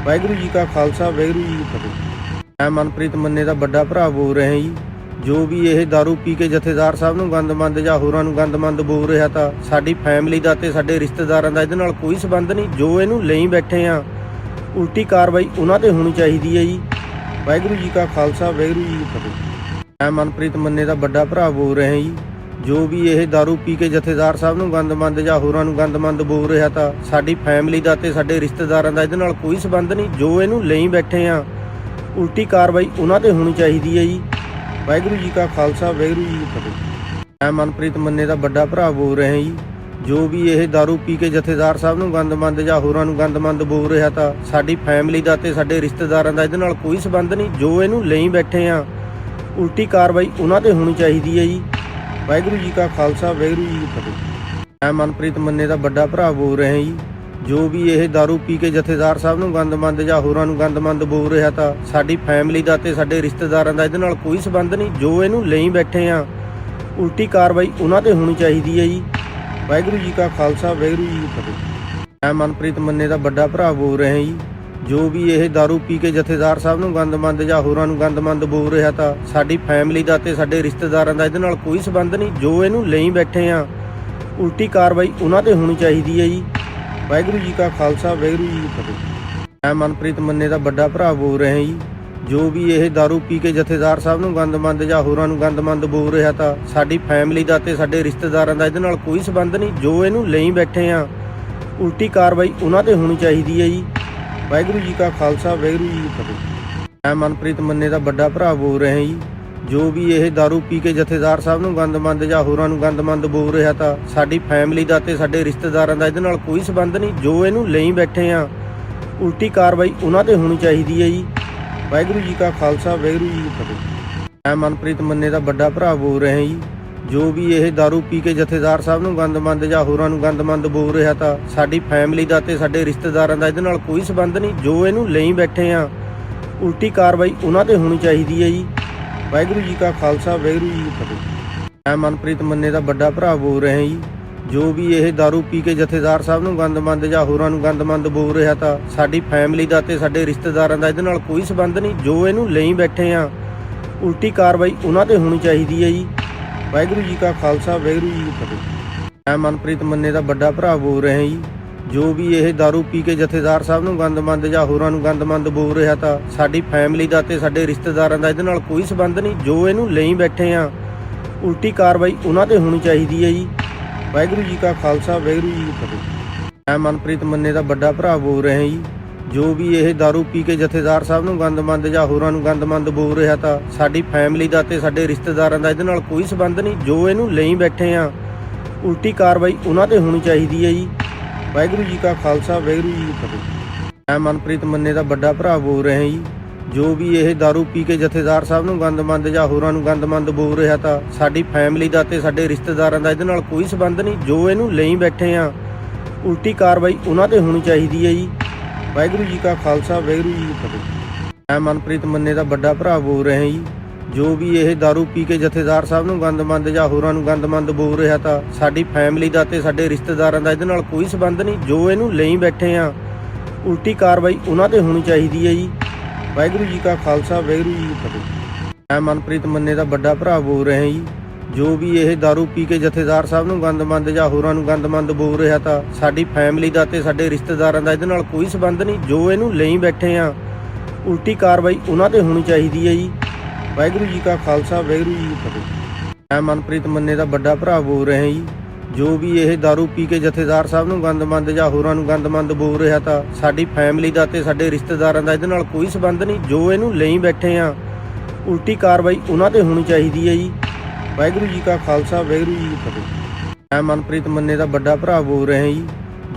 ਵਾਹਿਗੁਰੂ ਜੀ ਕਾ ਖਾਲਸਾ ਵਾਹਿਗੁਰੂ ਜੀ ਕੀ ਫਤਿਹ ਮੈਂ ਮਨਪ੍ਰੀਤ ਮੰਨੇ ਦਾ ਵੱਡਾ ਭਰਾ ਬੋਲ ਰਿਹਾ ਜੀ ਜੋ ਵੀ ਇਹ दारू ਪੀ ਕੇ ਜਥੇਦਾਰ ਸਾਹਿਬ ਨੂੰ ਗੰਦਮੰਦ ਜਾਂ ਹੋਰਾਂ ਨੂੰ ਗੰਦਮੰਦ ਬੋਲ ਰਿਹਾ ਤਾਂ ਸਾਡੀ ਫੈਮਿਲੀ ਦਾ ਤੇ ਸਾਡੇ ਰਿਸ਼ਤੇਦਾਰਾਂ ਦਾ ਇਹਦੇ ਨਾਲ ਕੋਈ ਸਬੰਧ ਨਹੀਂ ਜੋ ਇਹਨੂੰ ਲਈ ਬੈਠੇ ਆ ਉਲਟੀ ਕਾਰਵਾਈ ਉਹਨਾਂ ਤੇ ਹੋਣੀ ਚਾਹੀਦੀ ਹੈ ਜੀ ਵਾਹਿਗੁਰੂ ਜੀ ਕਾ ਖਾਲਸਾ, ਵਾਹਿਗੁਰੂ ਜੀ ਕੀ ਫਤਿਹ। ਮੈਂ ਮਨਪ੍ਰੀਤ ਮੰਨੇ ਦਾ ਵੱਡਾ ਭਰਾ ਬੋਲ ਰਿਹਾ ਜੀ। ਜੋ ਵੀ ਇਹ दारू ਪੀ ਕੇ ਜਥੇਦਾਰ ਸਾਹਿਬ ਨੂੰ ਗੰਦਮੰਦ ਜਾਂ ਹੋਰਾਂ ਨੂੰ ਗੰਦਮੰਦ ਬੋਲ ਰਿਹਾ ਤਾਂ ਸਾਡੀ ਫੈਮਿਲੀ ਦਾ ਤੇ ਸਾਡੇ ਰਿਸ਼ਤੇਦਾਰਾਂ ਦਾ ਇਹਦੇ ਨਾਲ ਕੋਈ ਸਬੰਧ ਨਹੀਂ। ਜੋ ਇਹਨੂੰ ਲਈ ਬੈਠੇ ਆ, ਉਲਟੀ ਕਾਰਵਾਈ ਉਹਨਾਂ ਤੇ ਹੋਣੀ ਚਾਹੀਦੀ ਹੈ ਜੀ। ਵਾਹਿਗੁਰੂ ਜੀ ਕਾ ਖਾਲਸਾ, ਵਾਹਿਗੁਰੂ ਜੀ ਕੀ ਫਤਿਹ। ਮੈਂ ਮਨਪ੍ਰੀਤ ਮੰਨੇ ਦਾ ਵੱਡਾ ਭਰਾ ਬੋਲ ਰਿਹਾ ਜੀ। ਜੋ ਵੀ ਇਹ दारू ਪੀ ਕੇ ਜਥੇਦਾਰ ਸਾਹਿਬ ਨੂੰ ਗੰਦਮੰਦ ਜਾਂ ਹੋਰਾਂ ਨੂੰ ਗੰਦਮੰਦ ਬੋਲ ਰਿਹਾ ਤਾਂ ਸਾਡੀ ਫੈਮਿਲੀ ਦਾ ਤੇ ਸਾਡੇ ਰਿਸ਼ਤੇਦਾਰਾਂ ਦਾ ਇਹਦੇ ਨਾਲ ਕੋਈ ਸਬੰਧ ਨਹੀਂ ਜੋ ਇਹਨੂੰ ਲਈ ਬੈਠੇ ਆ ਉਲਟੀ ਕਾਰਵਾਈ ਉਹਨਾਂ ਤੇ ਹੋਣੀ ਚਾਹੀਦੀ ਹੈ ਜੀ ਵਾਹਿਗੁਰੂ ਜੀ ਕਾ ਖਾਲਸਾ ਵਾਹਿਗੁਰੂ ਜੀ ਕੀ ਫਤਿਹ ਮੈਂ ਮਨਪ੍ਰੀਤ ਮੰਨੇ ਦਾ ਵੱਡਾ ਭਰਾ ਬੋਲ ਰਿਹਾ ਜੀ ਜੋ ਵੀ ਇਹ दारू ਪੀ ਕੇ ਜਥੇਦਾਰ ਸਾਹਿਬ ਨੂੰ ਗੰਦਮੰਦ ਜਾਂ ਹੋਰਾਂ ਨੂੰ ਗੰਦਮੰਦ ਬੋਲ ਰਿਹਾ ਤਾਂ ਸਾਡੀ ਫੈਮਿਲੀ ਦਾ ਤੇ ਸਾਡੇ ਰਿਸ਼ਤੇਦਾਰਾਂ ਦਾ ਇਹਦੇ ਨਾਲ ਕੋਈ ਸਬੰਧ ਨਹੀਂ ਜੋ ਇਹਨੂੰ ਲਈ ਬੈਠੇ ਆ ਉਲਟੀ ਕਾਰਵਾਈ ਉਹਨਾਂ ਤੇ ਹੋਣੀ ਚਾਹੀਦੀ ਹੈ ਜੀ ਵਾਹਿਗੁਰੂ ਜੀ ਕਾ ਖਾਲਸਾ, ਵਾਹਿਗੁਰੂ ਜੀ ਕੀ ਫਤਿਹ। ਮੈਂ ਮਨਪ੍ਰੀਤ ਮੰਨੇ ਦਾ ਵੱਡਾ ਭਰਾ ਬੋਲ ਰਿਹਾ ਜੀ। ਜੋ ਵੀ ਇਹ दारू ਪੀ ਕੇ ਜਥੇਦਾਰ ਸਾਹਿਬ ਨੂੰ ਗੰਦਮੰਦ ਜਾਂ ਹੋਰਾਂ ਨੂੰ ਗੰਦਮੰਦ ਬੋਲ ਰਿਹਾ ਤਾਂ ਸਾਡੀ ਫੈਮਿਲੀ ਦਾ ਤੇ ਸਾਡੇ ਰਿਸ਼ਤੇਦਾਰਾਂ ਦਾ ਇਹਦੇ ਨਾਲ ਕੋਈ ਸਬੰਧ ਨਹੀਂ। ਜੋ ਇਹਨੂੰ ਲਈ ਬੈਠੇ ਆ, ਉਲਟੀ ਕਾਰਵਾਈ ਉਹਨਾਂ ਤੇ ਹੋਣੀ ਚਾਹੀਦੀ ਹੈ ਜੀ। ਵਾਹਿਗੁਰੂ ਜੀ ਕਾ ਖਾਲਸਾ, ਵਾਹਿਗੁਰੂ ਜੀ ਕੀ ਫਤਿਹ। ਮੈਂ ਮਨਪ੍ਰੀਤ ਮੰਨੇ ਦਾ ਵੱਡਾ ਭਰਾ ਬੋਲ ਰਿਹਾ ਜੀ। ਜੋ ਵੀ ਇਹ दारू ਪੀ ਕੇ ਜਥੇਦਾਰ ਸਾਹਿਬ ਨੂੰ ਗੰਦਮੰਦ ਜਾਂ ਹੋਰਾਂ ਨੂੰ ਗੰਦਮੰਦ ਬੋਲ ਰਿਹਾ ਤਾਂ ਸਾਡੀ ਫੈਮਿਲੀ ਦਾ ਤੇ ਸਾਡੇ ਰਿਸ਼ਤੇਦਾਰਾਂ ਦਾ ਇਹਦੇ ਨਾਲ ਕੋਈ ਸਬੰਧ ਨਹੀਂ ਜੋ ਇਹਨੂੰ ਲਈ ਬੈਠੇ ਆ ਉਲਟੀ ਕਾਰਵਾਈ ਉਹਨਾਂ ਤੇ ਹੋਣੀ ਚਾਹੀਦੀ ਹੈ ਜੀ ਵਾਹਿਗੁਰੂ ਜੀ ਕਾ ਖਾਲਸਾ ਵਾਹਿਗੁਰੂ ਜੀ ਕੀ ਫਤਿਹ ਮੈਂ ਮਨਪ੍ਰੀਤ ਮੰਨੇ ਦਾ ਵੱਡਾ ਭਰਾ ਬੋਲ ਰਿਹਾ ਜੀ ਜੋ ਵੀ ਇਹ दारू ਪੀ ਕੇ ਜਥੇਦਾਰ ਸਾਹਿਬ ਨੂੰ ਗੰਦਮੰਦ ਜਾਂ ਹੋਰਾਂ ਨੂੰ ਗੰਦਮੰਦ ਬੋਲ ਰਿਹਾ ਤਾਂ ਸਾਡੀ ਫੈਮਿਲੀ ਦਾ ਤੇ ਸਾਡੇ ਰਿਸ਼ਤੇਦਾਰਾਂ ਦਾ ਇਹਦੇ ਨਾਲ ਕੋਈ ਸਬੰਧ ਨਹੀਂ ਜੋ ਇਹਨੂੰ ਲਈ ਬੈਠੇ ਆ ਉਲਟੀ ਕਾਰਵਾਈ ਉਹਨਾਂ ਤੇ ਹੋਣੀ ਚਾਹੀਦੀ ਹੈ ਜੀ ਵਾਹਿਗੁਰੂ ਜੀ ਕਾ ਖਾਲਸਾ, ਵਾਹਿਗੁਰੂ ਜੀ ਕੀ ਫਤਿਹ। ਮੈਂ ਮਨਪ੍ਰੀਤ ਮੰਨੇ ਦਾ ਵੱਡਾ ਭਰਾ ਬੋਲ ਰਿਹਾ ਜੀ। ਜੋ ਵੀ ਇਹ दारू ਪੀ ਕੇ ਜਥੇਦਾਰ ਸਾਹਿਬ ਨੂੰ ਗੰਦਮੰਦ ਜਾਂ ਹੋਰਾਂ ਨੂੰ ਗੰਦਮੰਦ ਬੋਲ ਰਿਹਾ ਤਾਂ ਸਾਡੀ ਫੈਮਿਲੀ ਦਾ ਤੇ ਸਾਡੇ ਰਿਸ਼ਤੇਦਾਰਾਂ ਦਾ ਇਹਦੇ ਨਾਲ ਕੋਈ ਸਬੰਧ ਨਹੀਂ। ਜੋ ਇਹਨੂੰ ਲਈ ਬੈਠੇ ਆ, ਉਲਟੀ ਕਾਰਵਾਈ ਉਹਨਾਂ ਤੇ ਹੋਣੀ ਚਾਹੀਦੀ ਹੈ ਜੀ। ਵਾਹਿਗੁਰੂ ਜੀ ਕਾ ਖਾਲਸਾ, ਵਾਹਿਗੁਰੂ ਜੀ ਕੀ ਫਤਿਹ। ਮੈਂ ਮਨਪ੍ਰੀਤ ਮੰਨੇ ਦਾ ਵੱਡਾ ਭਰਾ ਬੋਲ ਰਿਹਾ ਜੀ। ਜੋ ਵੀ ਇਹ दारू ਪੀ ਕੇ ਜਥੇਦਾਰ ਸਾਹਿਬ ਨੂੰ ਗੰਦਮੰਦ ਜਾਂ ਹੋਰਾਂ ਨੂੰ ਗੰਦਮੰਦ ਬੋਲ ਰਿਹਾ ਤਾਂ ਸਾਡੀ ਫੈਮਿਲੀ ਦਾ ਤੇ ਸਾਡੇ ਰਿਸ਼ਤੇਦਾਰਾਂ ਦਾ ਇਹਦੇ ਨਾਲ ਕੋਈ ਸਬੰਧ ਨਹੀਂ ਜੋ ਇਹਨੂੰ ਲਈ ਬੈਠੇ ਆ ਉਲਟੀ ਕਾਰਵਾਈ ਉਹਨਾਂ ਤੇ ਹੋਣੀ ਚਾਹੀਦੀ ਹੈ ਜੀ ਵਾਹਿਗੁਰੂ ਜੀ ਕਾ ਖਾਲਸਾ ਵਾਹਿਗੁਰੂ ਜੀ ਕੀ ਫਤਿਹ ਮੈਂ ਮਨਪ੍ਰੀਤ ਮੰਨੇ ਦਾ ਵੱਡਾ ਭਰਾ ਬੋਲ ਰਿਹਾ ਜੀ ਜੋ ਵੀ ਇਹ दारू ਪੀ ਕੇ ਜਥੇਦਾਰ ਸਾਹਿਬ ਨੂੰ ਗੰਦਮੰਦ ਜਾਂ ਹੋਰਾਂ ਨੂੰ ਗੰਦਮੰਦ ਬੋਲ ਰਿਹਾ ਤਾਂ ਸਾਡੀ ਫੈਮਿਲੀ ਦਾ ਤੇ ਸਾਡੇ ਰਿਸ਼ਤੇਦਾਰਾਂ ਦਾ ਇਹਦੇ ਨਾਲ ਕੋਈ ਸਬੰਧ ਨਹੀਂ ਜੋ ਇਹਨੂੰ ਲਈ ਬੈਠੇ ਆ ਉਲਟੀ ਕਾਰਵਾਈ ਉਹਨਾਂ ਤੇ ਹੋਣੀ ਚਾਹੀਦੀ ਹੈ ਜੀ ਵਾਹਿਗੁਰੂ ਜੀ ਕਾ ਖਾਲਸਾ, ਵਾਹਿਗੁਰੂ ਜੀ ਕੀ ਫਤਿਹ। ਮੈਂ ਮਨਪ੍ਰੀਤ ਮੰਨੇ ਦਾ ਵੱਡਾ ਭਰਾ ਬੋਲ ਰਿਹਾ ਜੀ। ਜੋ ਵੀ ਇਹ दारू ਪੀ ਕੇ ਜਥੇਦਾਰ ਸਾਹਿਬ ਨੂੰ ਗੰਦਮੰਦ ਜਾਂ ਹੋਰਾਂ ਨੂੰ ਗੰਦਮੰਦ ਬੋਲ ਰਿਹਾ ਤਾਂ ਸਾਡੀ ਫੈਮਿਲੀ ਦਾ ਤੇ ਸਾਡੇ ਰਿਸ਼ਤੇਦਾਰਾਂ ਦਾ ਇਹਦੇ ਨਾਲ ਕੋਈ ਸਬੰਧ ਨਹੀਂ। ਜੋ ਇਹਨੂੰ ਲਈ ਬੈਠੇ ਆ, ਉਲਟੀ ਕਾਰਵਾਈ ਉਹਨਾਂ ਤੇ ਹੋਣੀ ਚਾਹੀਦੀ ਹੈ ਜੀ। ਵਾਹਿਗੁਰੂ ਜੀ ਕਾ ਖਾਲਸਾ, ਵਾਹਿਗੁਰੂ ਜੀ ਕੀ ਫਤਿਹ। ਮੈਂ ਮਨਪ੍ਰੀਤ ਮੰਨੇ ਦਾ ਵੱਡਾ ਭਰਾ ਬੋਲ ਰਿਹਾ ਜੀ। ਜੋ ਵੀ ਇਹ दारू ਪੀ ਕੇ ਜਥੇਦਾਰ ਸਾਹਿਬ ਨੂੰ ਗੰਦਮੰਦ ਜਾਂ ਹੋਰਾਂ ਨੂੰ ਗੰਦਮੰਦ ਬੋਲ ਰਿਹਾ ਤਾਂ ਸਾਡੀ ਫੈਮਿਲੀ ਦਾ ਤੇ ਸਾਡੇ ਰਿਸ਼ਤੇਦਾਰਾਂ ਦਾ ਇਹਦੇ ਨਾਲ ਕੋਈ ਸਬੰਧ ਨਹੀਂ ਜੋ ਇਹਨੂੰ ਲਈ ਬੈਠੇ ਆ ਉਲਟੀ ਕਾਰਵਾਈ ਉਹਨਾਂ ਤੇ ਹੋਣੀ ਚਾਹੀਦੀ ਹੈ ਜੀ ਵਾਹਿਗੁਰੂ ਜੀ ਕਾ ਖਾਲਸਾ ਵਾਹਿਗੁਰੂ ਜੀ ਕੀ ਫਤਿਹ ਮੈਂ ਮਨਪ੍ਰੀਤ ਮੰਨੇ ਦਾ ਵੱਡਾ ਭਰਾ ਬੋਲ ਰਿਹਾ ਜੀ ਜੋ ਵੀ ਇਹ दारू ਪੀ ਕੇ ਜਥੇਦਾਰ ਸਾਹਿਬ ਨੂੰ ਗੰਦਮੰਦ ਜਾਂ ਹੋਰਾਂ ਨੂੰ ਗੰਦਮੰਦ ਬੋਲ ਰਿਹਾ ਤਾਂ ਸਾਡੀ ਫੈਮਿਲੀ ਦਾ ਤੇ ਸਾਡੇ ਰਿਸ਼ਤੇਦਾਰਾਂ ਦਾ ਇਹਦੇ ਨਾਲ ਕੋਈ ਸਬੰਧ ਨਹੀਂ ਜੋ ਇਹਨੂੰ ਲਈ ਬੈਠੇ ਆ ਉਲਟੀ ਕਾਰਵਾਈ ਉਹਨਾਂ ਤੇ ਹੋਣੀ ਚਾਹੀਦੀ ਹੈ ਜੀ ਵਾਹਿਗੁਰੂ ਜੀ ਕਾ ਖਾਲਸਾ, ਵਾਹਿਗੁਰੂ ਜੀ ਕੀ ਫਤਿਹ। ਮੈਂ ਮਨਪ੍ਰੀਤ ਮੰਨੇ ਦਾ ਵੱਡਾ ਭਰਾ ਬੋਲ ਰਿਹਾ ਜੀ। ਜੋ ਵੀ ਇਹ दारू ਪੀ ਕੇ ਜਥੇਦਾਰ ਸਾਹਿਬ ਨੂੰ ਗੰਦਮੰਦ ਜਾਂ ਹੋਰਾਂ ਨੂੰ ਗੰਦਮੰਦ ਬੋਲ ਰਿਹਾ ਤਾਂ ਸਾਡੀ ਫੈਮਿਲੀ ਦਾ ਤੇ ਸਾਡੇ ਰਿਸ਼ਤੇਦਾਰਾਂ ਦਾ ਇਹਦੇ ਨਾਲ ਕੋਈ ਸਬੰਧ ਨਹੀਂ। ਜੋ ਇਹਨੂੰ ਲਈ ਬੈਠੇ ਆ, ਉਲਟੀ ਕਾਰਵਾਈ ਉਹਨਾਂ ਤੇ ਹੋਣੀ ਚਾਹੀਦੀ ਹੈ ਜੀ। ਵਾਹਿਗੁਰੂ ਜੀ ਕਾ ਖਾਲਸਾ, ਵਾਹਿਗੁਰੂ ਜੀ ਕੀ ਫਤਿਹ। ਮੈਂ ਮਨਪ੍ਰੀਤ ਮੰਨੇ ਦਾ ਵੱਡਾ ਭਰਾ ਬੋਲ ਰਿਹਾ ਜੀ। ਜੋ ਵੀ ਇਹ दारू ਪੀ ਕੇ ਜਥੇਦਾਰ ਸਾਹਿਬ ਨੂੰ ਗੰਦਮੰਦ ਜਾਂ ਹੋਰਾਂ ਨੂੰ ਗੰਦਮੰਦ ਬੋਲ ਰਿਹਾ ਤਾਂ ਸਾਡੀ ਫੈਮਿਲੀ ਦਾ ਤੇ ਸਾਡੇ ਰਿਸ਼ਤੇਦਾਰਾਂ ਦਾ ਇਹਦੇ ਨਾਲ ਕੋਈ ਸਬੰਧ ਨਹੀਂ ਜੋ ਇਹਨੂੰ ਲਈ ਬੈਠੇ ਆ ਉਲਟੀ ਕਾਰਵਾਈ ਉਹਨਾਂ ਤੇ ਹੋਣੀ ਚਾਹੀਦੀ ਹੈ ਜੀ ਵਾਹਿਗੁਰੂ ਜੀ ਕਾ ਖਾਲਸਾ ਵਾਹਿਗੁਰੂ ਜੀ ਕੀ ਫਤਿਹ ਮੈਂ ਮਨਪ੍ਰੀਤ ਮੰਨੇ ਦਾ ਵੱਡਾ ਭਰਾ ਬੋਲ ਰਿਹਾ ਜੀ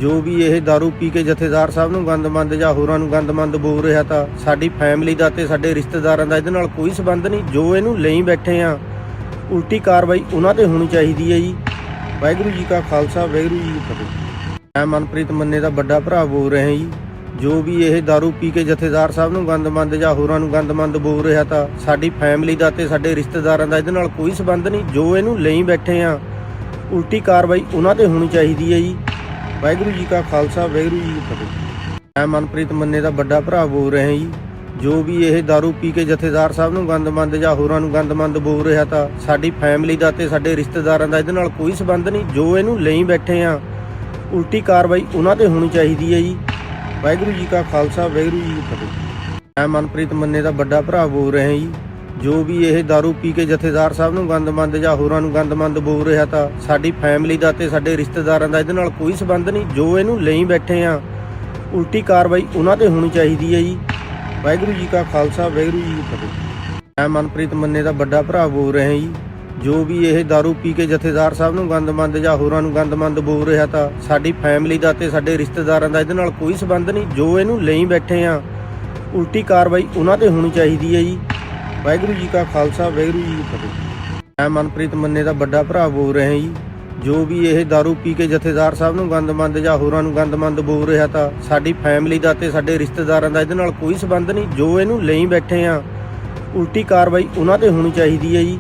ਜੋ ਵੀ ਇਹ दारू ਪੀ ਕੇ ਜਥੇਦਾਰ ਸਾਹਿਬ ਨੂੰ ਗੰਦਮੰਦ ਜਾਂ ਹੋਰਾਂ ਨੂੰ ਗੰਦਮੰਦ ਬੋਲ ਰਿਹਾ ਤਾਂ ਸਾਡੀ ਫੈਮਿਲੀ ਦਾ ਤੇ ਸਾਡੇ ਰਿਸ਼ਤੇਦਾਰਾਂ ਦਾ ਇਹਦੇ ਨਾਲ ਕੋਈ ਸਬੰਧ ਨਹੀਂ ਜੋ ਇਹਨੂੰ ਲਈ ਬੈਠੇ ਆ ਉਲਟੀ ਕਾਰਵਾਈ ਉਹਨਾਂ ਤੇ ਹੋਣੀ ਚਾਹੀਦੀ ਹੈ ਜੀ ਵਾਹਿਗੁਰੂ ਜੀ ਕਾ ਖਾਲਸਾ, ਵਾਹਿਗੁਰੂ ਜੀ ਕੀ ਫਤਿਹ। ਮੈਂ ਮਨਪ੍ਰੀਤ ਮੰਨੇ ਦਾ ਵੱਡਾ ਭਰਾ ਬੋਲ ਰਿਹਾ ਜੀ। ਜੋ ਵੀ ਇਹ दारू ਪੀ ਕੇ ਜਥੇਦਾਰ ਸਾਹਿਬ ਨੂੰ ਗੰਦਮੰਦ ਜਾਂ ਹੋਰਾਂ ਨੂੰ ਗੰਦਮੰਦ ਬੋਲ ਰਿਹਾ ਤਾਂ ਸਾਡੀ ਫੈਮਿਲੀ ਦਾ ਤੇ ਸਾਡੇ ਰਿਸ਼ਤੇਦਾਰਾਂ ਦਾ ਇਹਦੇ ਨਾਲ ਕੋਈ ਸਬੰਧ ਨਹੀਂ। ਜੋ ਇਹਨੂੰ ਲਈ ਬੈਠੇ ਆ, ਉਲਟੀ ਕਾਰਵਾਈ ਉਹਨਾਂ ਤੇ ਹੋਣੀ ਚਾਹੀਦੀ ਹੈ ਜੀ। ਵਾਹਿਗੁਰੂ ਜੀ ਕਾ ਖਾਲਸਾ, ਵਾਹਿਗੁਰੂ ਜੀ ਕੀ ਫਤਿਹ। ਮੈਂ ਮਨਪ੍ਰੀਤ ਮੰਨੇ ਦਾ ਵੱਡਾ ਭਰਾ ਬੋਲ ਰਿਹਾ ਜੀ। ਜੋ ਵੀ ਇਹ दारू ਪੀ ਕੇ ਜਥੇਦਾਰ ਸਾਹਿਬ ਨੂੰ ਗੰਦਮੰਦ ਜਾਂ ਹੋਰਾਂ ਨੂੰ ਗੰਦਮੰਦ ਬੋਲ ਰਿਹਾ ਤਾਂ ਸਾਡੀ ਫੈਮਿਲੀ ਦਾ ਤੇ ਸਾਡੇ ਰਿਸ਼ਤੇਦਾਰਾਂ ਦਾ ਇਹਦੇ ਨਾਲ ਕੋਈ ਸਬੰਧ ਨਹੀਂ ਜੋ ਇਹਨੂੰ ਲਈ ਬੈਠੇ ਆ ਉਲਟੀ ਕਾਰਵਾਈ ਉਹਨਾਂ ਤੇ ਹੋਣੀ ਚਾਹੀਦੀ ਹੈ ਜੀ ਵਾਹਿਗੁਰੂ ਜੀ ਕਾ ਖਾਲਸਾ ਵਾਹਿਗੁਰੂ ਜੀ ਕੀ ਫਤਿਹ ਮੈਂ ਮਨਪ੍ਰੀਤ ਮੰਨੇ ਦਾ ਵੱਡਾ ਭਰਾ ਬੋਲ ਰਿਹਾ ਜੀ ਜੋ ਵੀ ਇਹ दारू ਪੀ ਕੇ ਜਥੇਦਾਰ ਸਾਹਿਬ ਨੂੰ ਗੰਦਮੰਦ ਜਾਂ ਹੋਰਾਂ ਨੂੰ ਗੰਦਮੰਦ ਬੋਲ ਰਿਹਾ ਤਾਂ ਸਾਡੀ ਫੈਮਿਲੀ ਦਾ ਤੇ ਸਾਡੇ ਰਿਸ਼ਤੇਦਾਰਾਂ ਦਾ ਇਹਦੇ ਨਾਲ ਕੋਈ ਸਬੰਧ ਨਹੀਂ ਜੋ ਇਹਨੂੰ ਲਈ ਬੈਠੇ ਆ ਉਲਟੀ ਕਾਰਵਾਈ ਉਹਨਾਂ ਤੇ ਹੋਣੀ ਚਾਹੀਦੀ ਹੈ ਜੀ ਵਾਹਿਗੁਰੂ ਜੀ ਕਾ ਖਾਲਸਾ, ਵਾਹਿਗੁਰੂ ਜੀ ਕੀ ਫਤਿਹ। ਮੈਂ ਮਨਪ੍ਰੀਤ ਮੰਨੇ ਦਾ ਵੱਡਾ ਭਰਾ ਬੋਲ ਰਿਹਾ ਜੀ। ਜੋ ਵੀ ਇਹ दारू ਪੀ ਕੇ ਜਥੇਦਾਰ ਸਾਹਿਬ ਨੂੰ ਗੰਦਮੰਦ ਜਾਂ ਹੋਰਾਂ ਨੂੰ ਗੰਦਮੰਦ ਬੋਲ ਰਿਹਾ ਤਾਂ ਸਾਡੀ ਫੈਮਿਲੀ ਦਾ ਤੇ ਸਾਡੇ ਰਿਸ਼ਤੇਦਾਰਾਂ ਦਾ ਇਹਦੇ ਨਾਲ ਕੋਈ ਸਬੰਧ ਨਹੀਂ। ਜੋ ਇਹਨੂੰ ਲਈ ਬੈਠੇ ਆ, ਉਲਟੀ ਕਾਰਵਾਈ ਉਹਨਾਂ ਤੇ ਹੋਣੀ ਚਾਹੀਦੀ ਹੈ ਜੀ। ਵਾਹਿਗੁਰੂ ਜੀ ਕਾ ਖਾਲਸਾ, ਵਾਹਿਗੁਰੂ ਜੀ ਕੀ ਫਤਿਹ। ਮੈਂ ਮਨਪ੍ਰੀਤ ਮੰਨੇ ਦਾ ਵੱਡਾ ਭਰਾ ਬੋਲ ਰਿਹਾ ਜੀ। ਜੋ ਵੀ ਇਹ दारू ਪੀ ਕੇ ਜਥੇਦਾਰ ਸਾਹਿਬ ਨੂੰ ਗੰਦਮੰਦ ਜਾਂ ਹੋਰਾਂ ਨੂੰ ਗੰਦਮੰਦ ਬੋਲ ਰਿਹਾ ਤਾਂ ਸਾਡੀ ਫੈਮਿਲੀ ਦਾ ਤੇ ਸਾਡੇ ਰਿਸ਼ਤੇਦਾਰਾਂ ਦਾ ਇਹਦੇ ਨਾਲ ਕੋਈ ਸਬੰਧ ਨਹੀਂ ਜੋ ਇਹਨੂੰ ਲਈ ਬੈਠੇ ਆ ਉਲਟੀ ਕਾਰਵਾਈ ਉਹਨਾਂ ਤੇ ਹੋਣੀ ਚਾਹੀਦੀ ਹੈ ਜੀ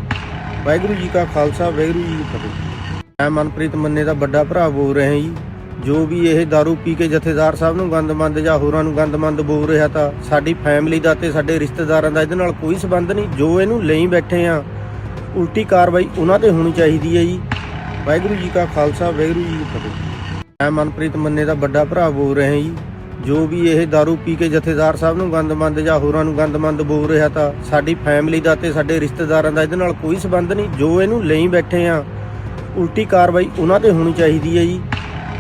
ਵਾਹਿਗੁਰੂ ਜੀ ਕਾ ਖਾਲਸਾ ਵਾਹਿਗੁਰੂ ਜੀ ਕੀ ਫਤਿਹ ਮੈਂ ਮਨਪ੍ਰੀਤ ਮੰਨੇ ਦਾ ਵੱਡਾ ਭਰਾ ਬੋਲ ਰਿਹਾ ਜੀ ਜੋ ਵੀ ਇਹ दारू ਪੀ ਕੇ ਜਥੇਦਾਰ ਸਾਹਿਬ ਨੂੰ ਗੰਦਮੰਦ ਜਾਂ ਹੋਰਾਂ ਨੂੰ ਗੰਦਮੰਦ ਬੋਲ ਰਿਹਾ ਤਾਂ ਸਾਡੀ ਫੈਮਿਲੀ ਦਾ ਤੇ ਸਾਡੇ ਰਿਸ਼ਤੇਦਾਰਾਂ ਦਾ ਇਹਦੇ ਨਾਲ ਕੋਈ ਸਬੰਧ ਨਹੀਂ ਜੋ ਇਹਨੂੰ ਲਈ ਬੈਠੇ ਆ ਉਲਟੀ ਕਾਰਵਾਈ ਉਹਨਾਂ ਤੇ ਹੋਣੀ ਚਾਹੀਦੀ ਹੈ ਜੀ ਵਾਹਿਗੁਰੂ ਜੀ ਕਾ ਖਾਲਸਾ, ਵਾਹਿਗੁਰੂ ਜੀ ਕੀ ਫਤਿਹ। ਮੈਂ ਮਨਪ੍ਰੀਤ ਮੰਨੇ ਦਾ ਵੱਡਾ ਭਰਾ ਬੋਲ ਰਿਹਾ ਜੀ। ਜੋ ਵੀ ਇਹ दारू ਪੀ ਕੇ ਜਥੇਦਾਰ ਸਾਹਿਬ ਨੂੰ ਗੰਦਮੰਦ ਜਾਂ ਹੋਰਾਂ ਨੂੰ ਗੰਦਮੰਦ ਬੋਲ ਰਿਹਾ ਤਾਂ ਸਾਡੀ ਫੈਮਿਲੀ ਦਾ ਤੇ ਸਾਡੇ ਰਿਸ਼ਤੇਦਾਰਾਂ ਦਾ ਇਹਦੇ ਨਾਲ ਕੋਈ ਸਬੰਧ ਨਹੀਂ। ਜੋ ਇਹਨੂੰ ਲਈ ਬੈਠੇ ਆ, ਉਲਟੀ ਕਾਰਵਾਈ ਉਹਨਾਂ ਤੇ ਹੋਣੀ ਚਾਹੀਦੀ ਹੈ ਜੀ।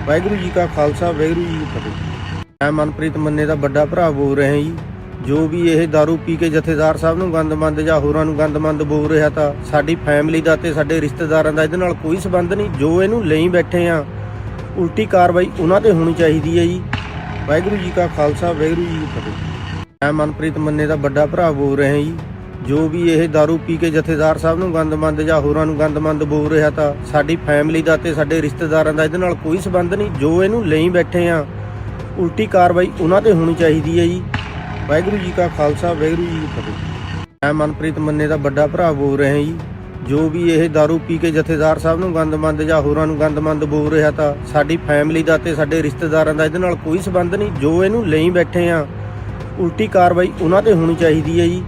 ਵਾਹਿਗੁਰੂ ਜੀ ਕਾ ਖਾਲਸਾ, ਵਾਹਿਗੁਰੂ ਜੀ ਕੀ ਫਤਿਹ। ਮੈਂ ਮਨਪ੍ਰੀਤ ਮੰਨੇ ਦਾ ਵੱਡਾ ਭਰਾ ਬੋਲ ਰਿਹਾ ਜੀ। ਜੋ ਵੀ ਇਹ दारू ਪੀ ਕੇ ਜਥੇਦਾਰ ਸਾਹਿਬ ਨੂੰ ਗੰਦਮੰਦ ਜਾਂ ਹੋਰਾਂ ਨੂੰ ਗੰਦਮੰਦ ਬੋਲ ਰਿਹਾ ਤਾਂ ਸਾਡੀ ਫੈਮਿਲੀ ਦਾ ਤੇ ਸਾਡੇ ਰਿਸ਼ਤੇਦਾਰਾਂ ਦਾ ਇਹਦੇ ਨਾਲ ਕੋਈ ਸਬੰਧ ਨਹੀਂ ਜੋ ਇਹਨੂੰ ਲਈ ਬੈਠੇ ਆ ਉਲਟੀ ਕਾਰਵਾਈ ਉਹਨਾਂ ਤੇ ਹੋਣੀ ਚਾਹੀਦੀ ਹੈ ਜੀ ਵਾਹਿਗੁਰੂ ਜੀ ਕਾ ਖਾਲਸਾ ਵਾਹਿਗੁਰੂ ਜੀ ਕੀ ਫਤਿਹ ਮੈਂ ਮਨਪ੍ਰੀਤ ਮੰਨੇ ਦਾ ਵੱਡਾ ਭਰਾ ਬੋਲ ਰਿਹਾ ਜੀ ਜੋ ਵੀ ਇਹ दारू ਪੀ ਕੇ ਜਥੇਦਾਰ ਸਾਹਿਬ ਨੂੰ ਗੰਦਮੰਦ ਜਾਂ ਹੋਰਾਂ ਨੂੰ ਗੰਦਮੰਦ ਬੋਲ ਰਿਹਾ ਤਾਂ ਸਾਡੀ ਫੈਮਿਲੀ ਦਾ ਤੇ ਸਾਡੇ ਰਿਸ਼ਤੇਦਾਰਾਂ ਦਾ ਇਹਦੇ ਨਾਲ ਕੋਈ ਸਬੰਧ ਨਹੀਂ ਜੋ ਇਹਨੂੰ ਲਈ ਬੈਠੇ ਆ ਉਲਟੀ ਕਾਰਵਾਈ ਉਹਨਾਂ ਤੇ ਹੋਣੀ ਚਾਹੀਦੀ ਹੈ ਜੀ ਵਾਹਿਗੁਰੂ ਜੀ ਕਾ ਖਾਲਸਾ, ਵਾਹਿਗੁਰੂ ਜੀ ਕੀ ਫਤਿਹ। ਮੈਂ ਮਨਪ੍ਰੀਤ ਮੰਨੇ ਦਾ ਵੱਡਾ ਭਰਾ ਬੋਲ ਰਿਹਾ ਜੀ। ਜੋ ਵੀ ਇਹ दारू ਪੀ ਕੇ ਜਥੇਦਾਰ ਸਾਹਿਬ ਨੂੰ ਗੰਦਮੰਦ ਜਾਂ ਹੋਰਾਂ ਨੂੰ ਗੰਦਮੰਦ ਬੋਲ ਰਿਹਾ ਤਾਂ ਸਾਡੀ ਫੈਮਿਲੀ ਦਾ ਤੇ ਸਾਡੇ ਰਿਸ਼ਤੇਦਾਰਾਂ ਦਾ ਇਹਦੇ ਨਾਲ ਕੋਈ ਸਬੰਧ ਨਹੀਂ। ਜੋ ਇਹਨੂੰ ਲਈ ਬੈਠੇ ਆ, ਉਲਟੀ ਕਾਰਵਾਈ ਉਹਨਾਂ ਤੇ ਹੋਣੀ ਚਾਹੀਦੀ ਹੈ ਜੀ।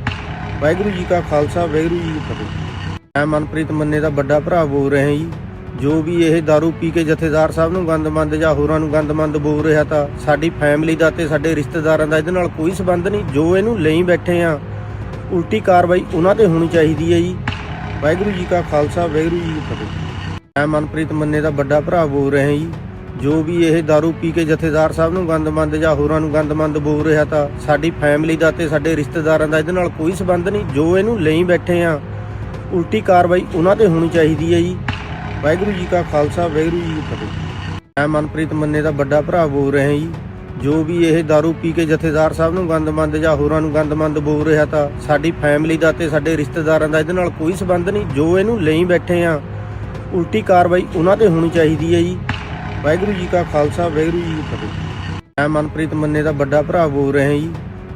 ਵਾਹਿਗੁਰੂ ਜੀ ਕਾ ਖਾਲਸਾ, ਵਾਹਿਗੁਰੂ ਜੀ ਕੀ ਫਤਿਹ। ਮੈਂ ਮਨਪ੍ਰੀਤ ਮੰਨੇ ਦਾ ਵੱਡਾ ਭਰਾ ਬੋਲ ਰਿਹਾ ਜੀ। ਜੋ ਵੀ ਇਹ दारू ਪੀ ਕੇ ਜਥੇਦਾਰ ਸਾਹਿਬ ਨੂੰ ਗੰਦਮੰਦ ਜਾਂ ਹੋਰਾਂ ਨੂੰ ਗੰਦਮੰਦ ਬੋਲ ਰਿਹਾ ਤਾਂ ਸਾਡੀ ਫੈਮਿਲੀ ਦਾ ਤੇ ਸਾਡੇ ਰਿਸ਼ਤੇਦਾਰਾਂ ਦਾ ਇਹਦੇ ਨਾਲ ਕੋਈ ਸਬੰਧ ਨਹੀਂ ਜੋ ਇਹਨੂੰ ਲਈ ਬੈਠੇ ਆ ਉਲਟੀ ਕਾਰਵਾਈ ਉਹਨਾਂ ਤੇ ਹੋਣੀ ਚਾਹੀਦੀ ਹੈ ਜੀ ਵਾਹਿਗੁਰੂ ਜੀ ਕਾ ਖਾਲਸਾ ਵਾਹਿਗੁਰੂ ਜੀ ਕੀ ਫਤਿਹ ਮੈਂ ਮਨਪ੍ਰੀਤ ਮੰਨੇ ਦਾ ਵੱਡਾ ਭਰਾ ਬੋਲ ਰਿਹਾ ਜੀ ਜੋ ਵੀ ਇਹ दारू ਪੀ ਕੇ ਜਥੇਦਾਰ ਸਾਹਿਬ ਨੂੰ ਗੰਦਮੰਦ ਜਾਂ ਹੋਰਾਂ ਨੂੰ ਗੰਦਮੰਦ ਬੋਲ ਰਿਹਾ ਤਾਂ ਸਾਡੀ ਫੈਮਿਲੀ ਦਾ ਤੇ ਸਾਡੇ ਰਿਸ਼ਤੇਦਾਰਾਂ ਦਾ ਇਹਦੇ ਨਾਲ ਕੋਈ ਸਬੰਧ ਨਹੀਂ ਜੋ ਇਹਨੂੰ ਲਈ ਬੈਠੇ ਆ ਉਲਟੀ ਕਾਰਵਾਈ ਉਹਨਾਂ ਤੇ ਹੋਣੀ ਚਾਹੀਦੀ ਹੈ ਜੀ ਵਾਹਿਗੁਰੂ ਜੀ ਕਾ ਖਾਲਸਾ, ਵਾਹਿਗੁਰੂ ਜੀ ਕੀ ਫਤਿਹ। ਮੈਂ ਮਨਪ੍ਰੀਤ ਮੰਨੇ ਦਾ ਵੱਡਾ ਭਰਾ ਬੋਲ ਰਿਹਾ ਜੀ। ਜੋ ਵੀ ਇਹ दारू ਪੀ ਕੇ ਜਥੇਦਾਰ ਸਾਹਿਬ ਨੂੰ ਗੰਦਮੰਦ ਜਾਂ ਹੋਰਾਂ ਨੂੰ ਗੰਦਮੰਦ ਬੋਲ ਰਿਹਾ ਤਾਂ ਸਾਡੀ ਫੈਮਿਲੀ ਦਾ ਤੇ ਸਾਡੇ ਰਿਸ਼ਤੇਦਾਰਾਂ ਦਾ ਇਹਦੇ ਨਾਲ ਕੋਈ ਸਬੰਧ ਨਹੀਂ। ਜੋ ਇਹਨੂੰ ਲਈ ਬੈਠੇ ਆ, ਉਲਟੀ ਕਾਰਵਾਈ ਉਹਨਾਂ ਤੇ ਹੋਣੀ ਚਾਹੀਦੀ ਹੈ ਜੀ। ਵਾਹਿਗੁਰੂ ਜੀ ਕਾ ਖਾਲਸਾ, ਵਾਹਿਗੁਰੂ ਜੀ ਕੀ ਫਤਿਹ। ਮੈਂ ਮਨਪ੍ਰੀਤ ਮੰਨੇ ਦਾ ਵੱਡਾ ਭਰਾ ਬੋਲ ਰਿਹਾ ਜੀ।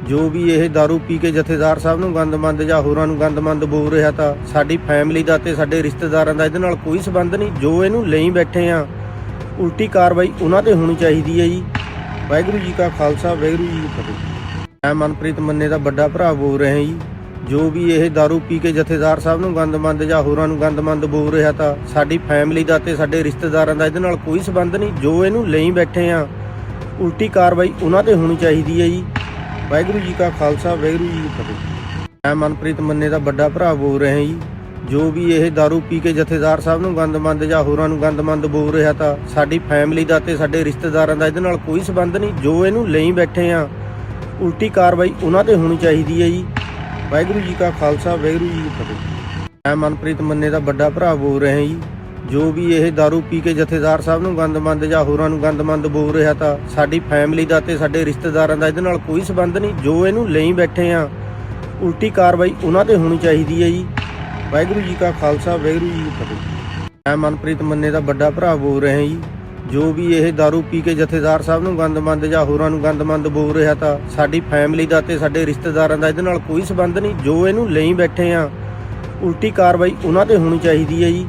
ਜੋ ਵੀ ਇਹ दारू ਪੀ ਕੇ ਜਥੇਦਾਰ ਸਾਹਿਬ ਨੂੰ ਗੰਦਮੰਦ ਜਾਂ ਹੋਰਾਂ ਨੂੰ ਗੰਦਮੰਦ ਬੋਲ ਰਿਹਾ ਤਾਂ ਸਾਡੀ ਫੈਮਿਲੀ ਦਾ ਤੇ ਸਾਡੇ ਰਿਸ਼ਤੇਦਾਰਾਂ ਦਾ ਇਹਦੇ ਨਾਲ ਕੋਈ ਸਬੰਧ ਨਹੀਂ ਜੋ ਇਹਨੂੰ ਲਈ ਬੈਠੇ ਆ ਉਲਟੀ ਕਾਰਵਾਈ ਉਹਨਾਂ ਤੇ ਹੋਣੀ ਚਾਹੀਦੀ ਹੈ ਜੀ ਵਾਹਿਗੁਰੂ ਜੀ ਕਾ ਖਾਲਸਾ ਵਾਹਿਗੁਰੂ ਜੀ ਕੀ ਫਤਿਹ ਮੈਂ ਮਨਪ੍ਰੀਤ ਮੰਨੇ ਦਾ ਵੱਡਾ ਭਰਾ ਬੋਲ ਰਿਹਾ ਜੀ ਜੋ ਵੀ ਇਹ दारू ਪੀ ਕੇ ਜਥੇਦਾਰ ਸਾਹਿਬ ਨੂੰ ਗੰਦਮੰਦ ਜਾਂ ਹੋਰਾਂ ਨੂੰ ਗੰਦਮੰਦ ਬੋਲ ਰਿਹਾ ਤਾਂ ਸਾਡੀ ਫੈਮਿਲੀ ਦਾ ਤੇ ਸਾਡੇ ਰਿਸ਼ਤੇਦਾਰਾਂ ਦਾ ਇਹਦੇ ਨਾਲ ਕੋਈ ਸਬੰਧ ਨਹੀਂ ਜੋ ਇਹਨੂੰ ਲਈ ਬੈਠੇ ਆ ਉਲਟੀ ਕਾਰਵਾਈ ਉਹਨਾਂ ਤੇ ਹੋਣੀ ਚਾਹੀਦੀ ਹੈ ਜੀ ਵਾਹਿਗੁਰੂ ਜੀ ਕਾ ਖਾਲਸਾ, ਵਾਹਿਗੁਰੂ ਜੀ ਕੀ ਫਤਿਹ। ਮੈਂ ਮਨਪ੍ਰੀਤ ਮੰਨੇ ਦਾ ਵੱਡਾ ਭਰਾ ਬੋਲ ਰਿਹਾ ਜੀ। ਜੋ ਵੀ ਇਹ दारू ਪੀ ਕੇ ਜਥੇਦਾਰ ਸਾਹਿਬ ਨੂੰ ਗੰਦਮੰਦ ਜਾਂ ਹੋਰਾਂ ਨੂੰ ਗੰਦਮੰਦ ਬੋਲ ਰਿਹਾ ਤਾਂ ਸਾਡੀ ਫੈਮਿਲੀ ਦਾ ਤੇ ਸਾਡੇ ਰਿਸ਼ਤੇਦਾਰਾਂ ਦਾ ਇਹਦੇ ਨਾਲ ਕੋਈ ਸਬੰਧ ਨਹੀਂ। ਜੋ ਇਹਨੂੰ ਲਈ ਬੈਠੇ ਆ, ਉਲਟੀ ਕਾਰਵਾਈ ਉਹਨਾਂ ਤੇ ਹੋਣੀ ਚਾਹੀਦੀ ਹੈ ਜੀ। ਵਾਹਿਗੁਰੂ ਜੀ ਕਾ ਖਾਲਸਾ, ਵਾਹਿਗੁਰੂ ਜੀ ਕੀ ਫਤਿਹ। ਮੈਂ ਮਨਪ੍ਰੀਤ ਮੰਨੇ ਦਾ ਵੱਡਾ ਭਰਾ ਬੋਲ ਰਿਹਾ ਜੀ। ਜੋ ਵੀ ਇਹ दारू ਪੀ ਕੇ ਜਥੇਦਾਰ ਸਾਹਿਬ ਨੂੰ ਗੰਦਮੰਦ ਜਾਂ ਹੋਰਾਂ ਨੂੰ ਗੰਦਮੰਦ ਬੋਲ ਰਿਹਾ ਤਾਂ ਸਾਡੀ ਫੈਮਿਲੀ ਦਾ ਤੇ ਸਾਡੇ ਰਿਸ਼ਤੇਦਾਰਾਂ ਦਾ ਇਹਦੇ ਨਾਲ ਕੋਈ ਸਬੰਧ ਨਹੀਂ ਜੋ ਇਹਨੂੰ ਲਈ ਬੈਠੇ ਆ ਉਲਟੀ ਕਾਰਵਾਈ ਉਹਨਾਂ ਤੇ ਹੋਣੀ ਚਾਹੀਦੀ ਹੈ ਜੀ ਵਾਹਿਗੁਰੂ ਜੀ ਕਾ ਖਾਲਸਾ ਵਾਹਿਗੁਰੂ ਜੀ ਕੀ ਫਤਿਹ ਮੈਂ ਮਨਪ੍ਰੀਤ ਮੰਨੇ ਦਾ ਵੱਡਾ ਭਰਾ ਬੋਲ ਰਿਹਾ ਜੀ ਜੋ ਵੀ ਇਹ दारू ਪੀ ਕੇ ਜਥੇਦਾਰ ਸਾਹਿਬ ਨੂੰ ਗੰਦਮੰਦ ਜਾਂ ਹੋਰਾਂ ਨੂੰ ਗੰਦਮੰਦ ਬੋਲ ਰਿਹਾ ਤਾਂ ਸਾਡੀ ਫੈਮਿਲੀ ਦਾ ਤੇ ਸਾਡੇ ਰਿਸ਼ਤੇਦਾਰਾਂ ਦਾ ਇਹਦੇ ਨਾਲ ਕੋਈ ਸਬੰਧ ਨਹੀਂ ਜੋ ਇਹਨੂੰ ਲਈ ਬੈਠੇ ਆ ਉਲਟੀ ਕਾਰਵਾਈ ਉਹਨਾਂ ਤੇ ਹੋਣੀ ਚਾਹੀਦੀ ਹੈ ਜੀ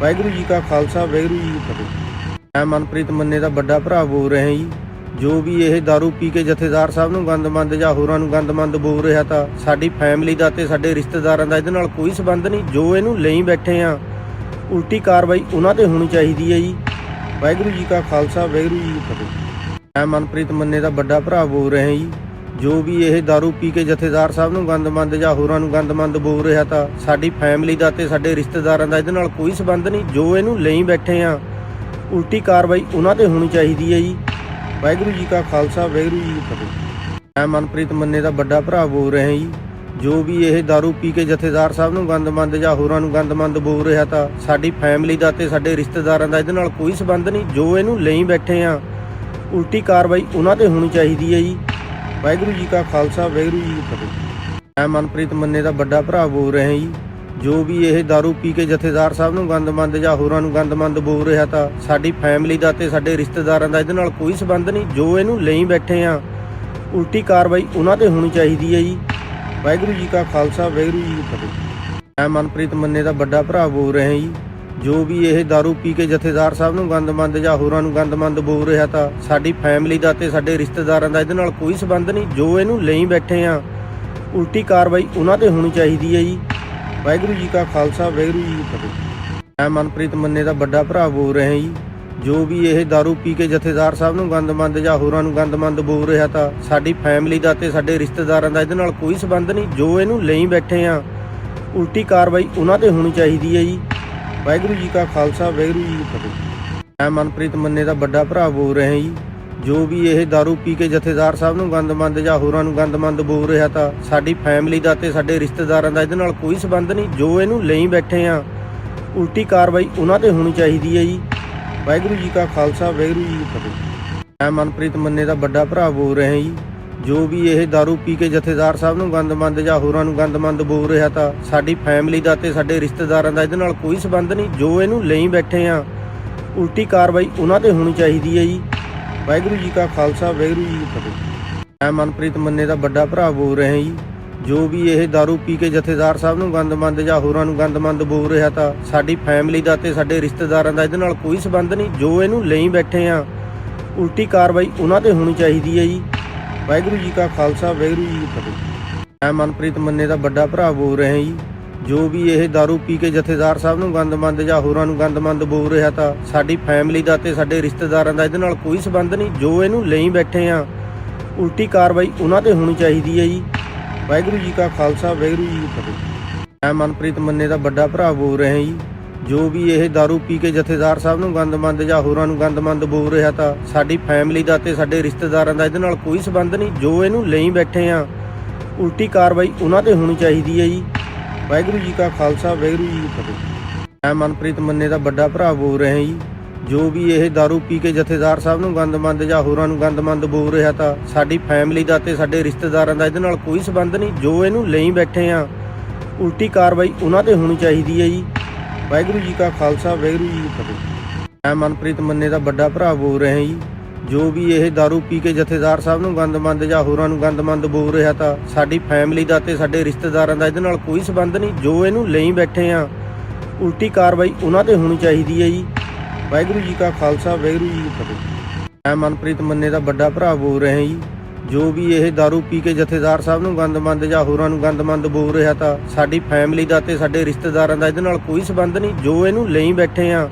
ਵਾਹਿਗੁਰੂ ਜੀ ਕਾ ਖਾਲਸਾ, ਵਾਹਿਗੁਰੂ ਜੀ ਕੀ ਫਤਿਹ। ਮੈਂ ਮਨਪ੍ਰੀਤ ਮੰਨੇ ਦਾ ਵੱਡਾ ਭਰਾ ਬੋਲ ਰਿਹਾ ਜੀ। ਜੋ ਵੀ ਇਹ दारू ਪੀ ਕੇ ਜਥੇਦਾਰ ਸਾਹਿਬ ਨੂੰ ਗੰਦਮੰਦ ਜਾਂ ਹੋਰਾਂ ਨੂੰ ਗੰਦਮੰਦ ਬੋਲ ਰਿਹਾ ਤਾਂ ਸਾਡੀ ਫੈਮਿਲੀ ਦਾ ਤੇ ਸਾਡੇ ਰਿਸ਼ਤੇਦਾਰਾਂ ਦਾ ਇਹਦੇ ਨਾਲ ਕੋਈ ਸਬੰਧ ਨਹੀਂ। ਜੋ ਇਹਨੂੰ ਲਈ ਬੈਠੇ ਆ, ਉਲਟੀ ਕਾਰਵਾਈ ਉਹਨਾਂ ਤੇ ਹੋਣੀ ਚਾਹੀਦੀ ਹੈ ਜੀ। ਵਾਹਿਗੁਰੂ ਜੀ ਕਾ ਖਾਲਸਾ, ਵਾਹਿਗੁਰੂ ਜੀ ਕੀ ਫਤਿਹ। ਮੈਂ ਮਨਪ੍ਰੀਤ ਮੰਨੇ ਦਾ ਵੱਡਾ ਭਰਾ ਬੋਲ ਰਿਹਾ ਜੀ। ਜੋ ਵੀ ਇਹ दारू ਪੀ ਕੇ ਜਥੇਦਾਰ ਸਾਹਿਬ ਨੂੰ ਗੰਦਮੰਦ ਜਾਂ ਹੋਰਾਂ ਨੂੰ ਗੰਦਮੰਦ ਬੋਲ ਰਿਹਾ ਤਾਂ ਸਾਡੀ ਫੈਮਿਲੀ ਦਾ ਤੇ ਸਾਡੇ ਰਿਸ਼ਤੇਦਾਰਾਂ ਦਾ ਇਹਦੇ ਨਾਲ ਕੋਈ ਸਬੰਧ ਨਹੀਂ ਜੋ ਇਹਨੂੰ ਲਈ ਬੈਠੇ ਆ ਉਲਟੀ ਕਾਰਵਾਈ ਉਹਨਾਂ ਤੇ ਹੋਣੀ ਚਾਹੀਦੀ ਹੈ ਜੀ ਵਾਹਿਗੁਰੂ ਜੀ ਕਾ ਖਾਲਸਾ ਵਾਹਿਗੁਰੂ ਜੀ ਕੀ ਫਤਿਹ ਮੈਂ ਮਨਪ੍ਰੀਤ ਮੰਨੇ ਦਾ ਵੱਡਾ ਭਰਾ ਬੋਲ ਰਿਹਾ ਜੀ ਜੋ ਵੀ ਇਹ दारू ਪੀ ਕੇ ਜਥੇਦਾਰ ਸਾਹਿਬ ਨੂੰ ਗੰਦਮੰਦ ਜਾਂ ਹੋਰਾਂ ਨੂੰ ਗੰਦਮੰਦ ਬੋਲ ਰਿਹਾ ਤਾਂ ਸਾਡੀ ਫੈਮਿਲੀ ਦਾ ਤੇ ਸਾਡੇ ਰਿਸ਼ਤੇਦਾਰਾਂ ਦਾ ਇਹਦੇ ਨਾਲ ਕੋਈ ਸਬੰਧ ਨਹੀਂ ਜੋ ਇਹਨੂੰ ਲਈ ਬੈਠੇ ਆ ਉਲਟੀ ਕਾਰਵਾਈ ਉਹਨਾਂ ਤੇ ਹੋਣੀ ਚਾਹੀਦੀ ਹੈ ਜੀ ਵਾਹਿਗੁਰੂ ਜੀ ਕਾ ਖਾਲਸਾ, ਵਾਹਿਗੁਰੂ ਜੀ ਕੀ ਫਤਿਹ। ਮੈਂ ਮਨਪ੍ਰੀਤ ਮੰਨੇ ਦਾ ਵੱਡਾ ਭਰਾ ਬੋਲ ਰਿਹਾ ਜੀ। ਜੋ ਵੀ ਇਹ दारू ਪੀ ਕੇ ਜਥੇਦਾਰ ਸਾਹਿਬ ਨੂੰ ਗੰਦਮੰਦ ਜਾਂ ਹੋਰਾਂ ਨੂੰ ਗੰਦਮੰਦ ਬੋਲ ਰਿਹਾ ਤਾਂ ਸਾਡੀ ਫੈਮਿਲੀ ਦਾ ਤੇ ਸਾਡੇ ਰਿਸ਼ਤੇਦਾਰਾਂ ਦਾ ਇਹਦੇ ਨਾਲ ਕੋਈ ਸਬੰਧ ਨਹੀਂ। ਜੋ ਇਹਨੂੰ ਲਈ ਬੈਠੇ ਆ, ਉਲਟੀ ਕਾਰਵਾਈ ਉਹਨਾਂ ਤੇ ਹੋਣੀ ਚਾਹੀਦੀ ਹੈ ਜੀ। ਵਾਹਿਗੁਰੂ ਜੀ ਕਾ ਖਾਲਸਾ, ਵਾਹਿਗੁਰੂ ਜੀ ਕੀ ਫਤਿਹ। ਮੈਂ ਮਨਪ੍ਰੀਤ ਮੰਨੇ ਦਾ ਵੱਡਾ ਭਰਾ ਬੋਲ ਰਿਹਾ ਜੀ। ਜੋ ਵੀ ਇਹ दारू ਪੀ ਕੇ ਜਥੇਦਾਰ ਸਾਹਿਬ ਨੂੰ ਗੰਦਮੰਦ ਜਾਂ ਹੋਰਾਂ ਨੂੰ ਗੰਦਮੰਦ ਬੋਲ ਰਿਹਾ ਤਾਂ ਸਾਡੀ ਫੈਮਿਲੀ ਦਾ ਤੇ ਸਾਡੇ ਰਿਸ਼ਤੇਦਾਰਾਂ ਦਾ ਇਹਦੇ ਨਾਲ ਕੋਈ ਸਬੰਧ ਨਹੀਂ ਜੋ ਇਹਨੂੰ ਲਈ ਬੈਠੇ ਆ ਉਲਟੀ ਕਾਰਵਾਈ ਉਹਨਾਂ ਤੇ ਹੋਣੀ ਚਾਹੀਦੀ ਹੈ ਜੀ ਵਾਹਿਗੁਰੂ ਜੀ ਕਾ ਖਾਲਸਾ ਵਾਹਿਗੁਰੂ ਜੀ ਕੀ ਫਤਿਹ ਮੈਂ ਮਨਪ੍ਰੀਤ ਮੰਨੇ ਦਾ ਵੱਡਾ ਭਰਾ ਬੋਲ ਰਿਹਾ ਜੀ ਜੋ ਵੀ ਇਹ दारू ਪੀ ਕੇ ਜਥੇਦਾਰ ਸਾਹਿਬ ਨੂੰ ਗੰਦਮੰਦ ਜਾਂ ਹੋਰਾਂ ਨੂੰ ਗੰਦਮੰਦ ਬੋਲ ਰਿਹਾ ਤਾਂ ਸਾਡੀ ਫੈਮਿਲੀ ਦਾ ਤੇ ਸਾਡੇ ਰਿਸ਼ਤੇਦਾਰਾਂ ਦਾ ਇਹਦੇ ਨਾਲ ਕੋਈ ਸਬੰਧ ਨਹੀਂ ਜੋ ਇਹਨੂੰ ਲਈ ਬੈਠੇ ਆ ਉਲਟੀ ਕਾਰਵਾਈ ਉਹਨਾਂ ਤੇ ਹੋਣੀ ਚਾਹੀਦੀ ਹੈ ਜੀ ਵਾਹਿਗੁਰੂ ਜੀ ਕਾ ਖਾਲਸਾ, ਵਾਹਿਗੁਰੂ ਜੀ ਕੀ ਫਤਿਹ। ਮੈਂ ਮਨਪ੍ਰੀਤ ਮੰਨੇ ਦਾ ਵੱਡਾ ਭਰਾ ਬੋਲ ਰਿਹਾ ਜੀ। ਜੋ ਵੀ ਇਹ दारू ਪੀ ਕੇ ਜਥੇਦਾਰ ਸਾਹਿਬ ਨੂੰ ਗੰਦਮੰਦ ਜਾਂ ਹੋਰਾਂ ਨੂੰ ਗੰਦਮੰਦ ਬੋਲ ਰਿਹਾ ਤਾਂ ਸਾਡੀ ਫੈਮਿਲੀ ਦਾ ਤੇ ਸਾਡੇ ਰਿਸ਼ਤੇਦਾਰਾਂ ਦਾ ਇਹਦੇ ਨਾਲ ਕੋਈ ਸਬੰਧ ਨਹੀਂ। ਜੋ ਇਹਨੂੰ ਲਈ ਬੈਠੇ ਆ, ਉਲਟੀ ਕਾਰਵਾਈ ਉਹਨਾਂ ਤੇ ਹੋਣੀ ਚਾਹੀਦੀ ਹੈ ਜੀ। ਵਾਹਿਗੁਰੂ ਜੀ ਕਾ ਖਾਲਸਾ, ਵਾਹਿਗੁਰੂ ਜੀ ਕੀ ਫਤਿਹ। ਮੈਂ ਮਨਪ੍ਰੀਤ ਮੰਨੇ ਦਾ ਵੱਡਾ ਭਰਾ ਬੋਲ ਰਿਹਾ ਜੀ। ਜੋ ਵੀ ਇਹ दारू ਪੀ ਕੇ ਜਥੇਦਾਰ ਸਾਹਿਬ ਨੂੰ ਗੰਦਮੰਦ ਜਾਂ ਹੋਰਾਂ ਨੂੰ ਗੰਦਮੰਦ ਬੋਲ ਰਿਹਾ ਤਾਂ ਸਾਡੀ ਫੈਮਿਲੀ ਦਾ ਤੇ ਸਾਡੇ ਰਿਸ਼ਤੇਦਾਰਾਂ ਦਾ ਇਹਦੇ ਨਾਲ ਕੋਈ ਸਬੰਧ ਨਹੀਂ ਜੋ ਇਹਨੂੰ ਲਈ ਬੈਠੇ ਆ ਉਲਟੀ ਕਾਰਵਾਈ ਉਹਨਾਂ ਤੇ ਹੋਣੀ ਚਾਹੀਦੀ ਹੈ ਜੀ ਵਾਹਿਗੁਰੂ ਜੀ ਕਾ ਖਾਲਸਾ ਵਾਹਿਗੁਰੂ ਜੀ ਕੀ ਫਤਿਹ ਮੈਂ ਮਨਪ੍ਰੀਤ ਮੰਨੇ ਦਾ ਵੱਡਾ ਭਰਾ ਬੋਲ ਰਿਹਾ ਜੀ ਜੋ ਵੀ ਇਹ दारू ਪੀ ਕੇ ਜਥੇਦਾਰ ਸਾਹਿਬ ਨੂੰ ਗੰਦਮੰਦ ਜਾਂ ਹੋਰਾਂ ਨੂੰ ਗੰਦਮੰਦ ਬੋਲ ਰਿਹਾ ਤਾਂ ਸਾਡੀ ਫੈਮਿਲੀ ਦਾ ਤੇ ਸਾਡੇ ਰਿਸ਼ਤੇਦਾਰਾਂ ਦਾ ਇਹਦੇ ਨਾਲ ਕੋਈ ਸਬੰਧ ਨਹੀਂ ਜੋ ਇਹਨੂੰ ਲਈ ਬੈਠੇ ਆ ਉਲਟੀ ਕਾਰਵਾਈ ਉਹਨਾਂ ਤੇ ਹੋਣੀ ਚਾਹੀਦੀ ਹੈ ਜੀ ਵਾਹਿਗੁਰੂ ਜੀ ਕਾ ਖਾਲਸਾ, ਵਾਹਿਗੁਰੂ ਜੀ ਕੀ ਫਤਿਹ। ਮੈਂ ਮਨਪ੍ਰੀਤ ਮੰਨੇ ਦਾ ਵੱਡਾ ਭਰਾ ਬੋਲ ਰਿਹਾ ਜੀ। ਜੋ ਵੀ ਇਹ दारू ਪੀ ਕੇ ਜਥੇਦਾਰ ਸਾਹਿਬ ਨੂੰ ਗੰਦਮੰਦ ਜਾਂ ਹੋਰਾਂ ਨੂੰ ਗੰਦਮੰਦ ਬੋਲ ਰਿਹਾ ਤਾਂ ਸਾਡੀ ਫੈਮਿਲੀ ਦਾ ਤੇ ਸਾਡੇ ਰਿਸ਼ਤੇਦਾਰਾਂ ਦਾ ਇਹਦੇ ਨਾਲ ਕੋਈ ਸਬੰਧ ਨਹੀਂ। ਜੋ ਇਹਨੂੰ ਲਈ ਬੈਠੇ ਆ, ਉਲਟੀ ਕਾਰਵਾਈ ਉਹਨਾਂ ਤੇ ਹੋਣੀ ਚਾਹੀਦੀ ਹੈ ਜੀ। ਵਾਹਿਗੁਰੂ ਜੀ ਕਾ ਖਾਲਸਾ, ਵਾਹਿਗੁਰੂ ਜੀ ਕੀ ਫਤਿਹ। ਮੈਂ ਮਨਪ੍ਰੀਤ ਮੰਨੇ ਦਾ ਵੱਡਾ ਭਰਾ ਬੋਲ ਰਿਹਾ ਜੀ। ਜੋ ਵੀ ਇਹ दारू ਪੀ ਕੇ ਜਥੇਦਾਰ ਸਾਹਿਬ ਨੂੰ ਗੰਦਮੰਦ ਜਾਂ ਹੋਰਾਂ ਨੂੰ ਗੰਦਮੰਦ ਬੋਲ ਰਿਹਾ ਤਾਂ ਸਾਡੀ ਫੈਮਿਲੀ ਦਾ ਤੇ ਸਾਡੇ ਰਿਸ਼ਤੇਦਾਰਾਂ ਦਾ ਇਹਦੇ ਨਾਲ ਕੋਈ ਸਬੰਧ ਨਹੀਂ ਜੋ ਇਹਨੂੰ ਲਈ ਬੈਠੇ ਆ ਉਲਟੀ ਕਾਰਵਾਈ ਉਹਨਾਂ ਤੇ ਹੋਣੀ ਚਾਹੀਦੀ ਹੈ ਜੀ ਵਾਹਿਗੁਰੂ ਜੀ ਕਾ ਖਾਲਸਾ ਵਾਹਿਗੁਰੂ ਜੀ ਕੀ ਫਤਿਹ ਮੈਂ ਮਨਪ੍ਰੀਤ ਮੰਨੇ ਦਾ ਵੱਡਾ ਭਰਾ ਬੋਲ ਰਿਹਾ ਜੀ ਜੋ ਵੀ ਇਹ दारू ਪੀ ਕੇ ਜਥੇਦਾਰ ਸਾਹਿਬ ਨੂੰ ਗੰਦਮੰਦ ਜਾਂ ਹੋਰਾਂ ਨੂੰ ਗੰਦਮੰਦ ਬੋਲ ਰਿਹਾ ਤਾਂ ਸਾਡੀ ਫੈਮਿਲੀ ਦਾ ਤੇ ਸਾਡੇ ਰਿਸ਼ਤੇਦਾਰਾਂ ਦਾ ਇਹਦੇ ਨਾਲ ਕੋਈ ਸਬੰਧ ਨਹੀਂ ਜੋ ਇਹਨੂੰ ਲਈ ਬੈਠੇ ਆ ਉਲਟੀ ਕਾਰਵਾਈ ਉਹਨਾਂ ਤੇ ਹੋਣੀ ਚਾਹੀਦੀ ਹੈ ਜੀ ਵਾਹਿਗੁਰੂ ਜੀ ਕਾ ਖਾਲਸਾ, ਵਾਹਿਗੁਰੂ ਜੀ ਕੀ ਫਤਿਹ। ਮੈਂ ਮਨਪ੍ਰੀਤ ਮੰਨੇ ਦਾ ਵੱਡਾ ਭਰਾ ਬੋਲ ਰਿਹਾ ਜੀ। ਜੋ ਵੀ ਇਹ दारू ਪੀ ਕੇ ਜਥੇਦਾਰ ਸਾਹਿਬ ਨੂੰ ਗੰਦਮੰਦ ਜਾਂ ਹੋਰਾਂ ਨੂੰ ਗੰਦਮੰਦ ਬੋਲ ਰਿਹਾ ਤਾਂ ਸਾਡੀ ਫੈਮਿਲੀ ਦਾ ਤੇ ਸਾਡੇ ਰਿਸ਼ਤੇਦਾਰਾਂ ਦਾ ਇਹਦੇ ਨਾਲ ਕੋਈ ਸਬੰਧ ਨਹੀਂ। ਜੋ ਇਹਨੂੰ ਲਈ ਬੈਠੇ ਆ, ਉਲਟੀ ਕਾਰਵਾਈ ਉਹਨਾਂ ਤੇ ਹੋਣੀ ਚਾਹੀਦੀ ਹੈ ਜੀ। ਵਾਹਿਗੁਰੂ ਜੀ ਕਾ ਖਾਲਸਾ, ਵਾਹਿਗੁਰੂ ਜੀ ਕੀ ਫਤਿਹ। ਮੈਂ ਮਨਪ੍ਰੀਤ ਮੰਨੇ ਦਾ ਵੱਡਾ ਭਰਾ ਬੋਲ ਰਿਹਾ ਜੀ। ਜੋ ਵੀ ਇਹ दारू ਪੀ ਕੇ ਜਥੇਦਾਰ ਸਾਹਿਬ ਨੂੰ ਗੰਦਮੰਦ ਜਾਂ ਹੋਰਾਂ ਨੂੰ ਗੰਦਮੰਦ ਬੋਲ ਰਿਹਾ ਤਾਂ ਸਾਡੀ ਫੈਮਿਲੀ ਦਾ ਤੇ ਸਾਡੇ ਰਿਸ਼ਤੇਦਾਰਾਂ ਦਾ ਇਹਦੇ ਨਾਲ ਕੋਈ ਸਬੰਧ ਨਹੀਂ। ਜੋ ਇਹਨੂੰ ਲਈ ਬੈਠੇ ਆ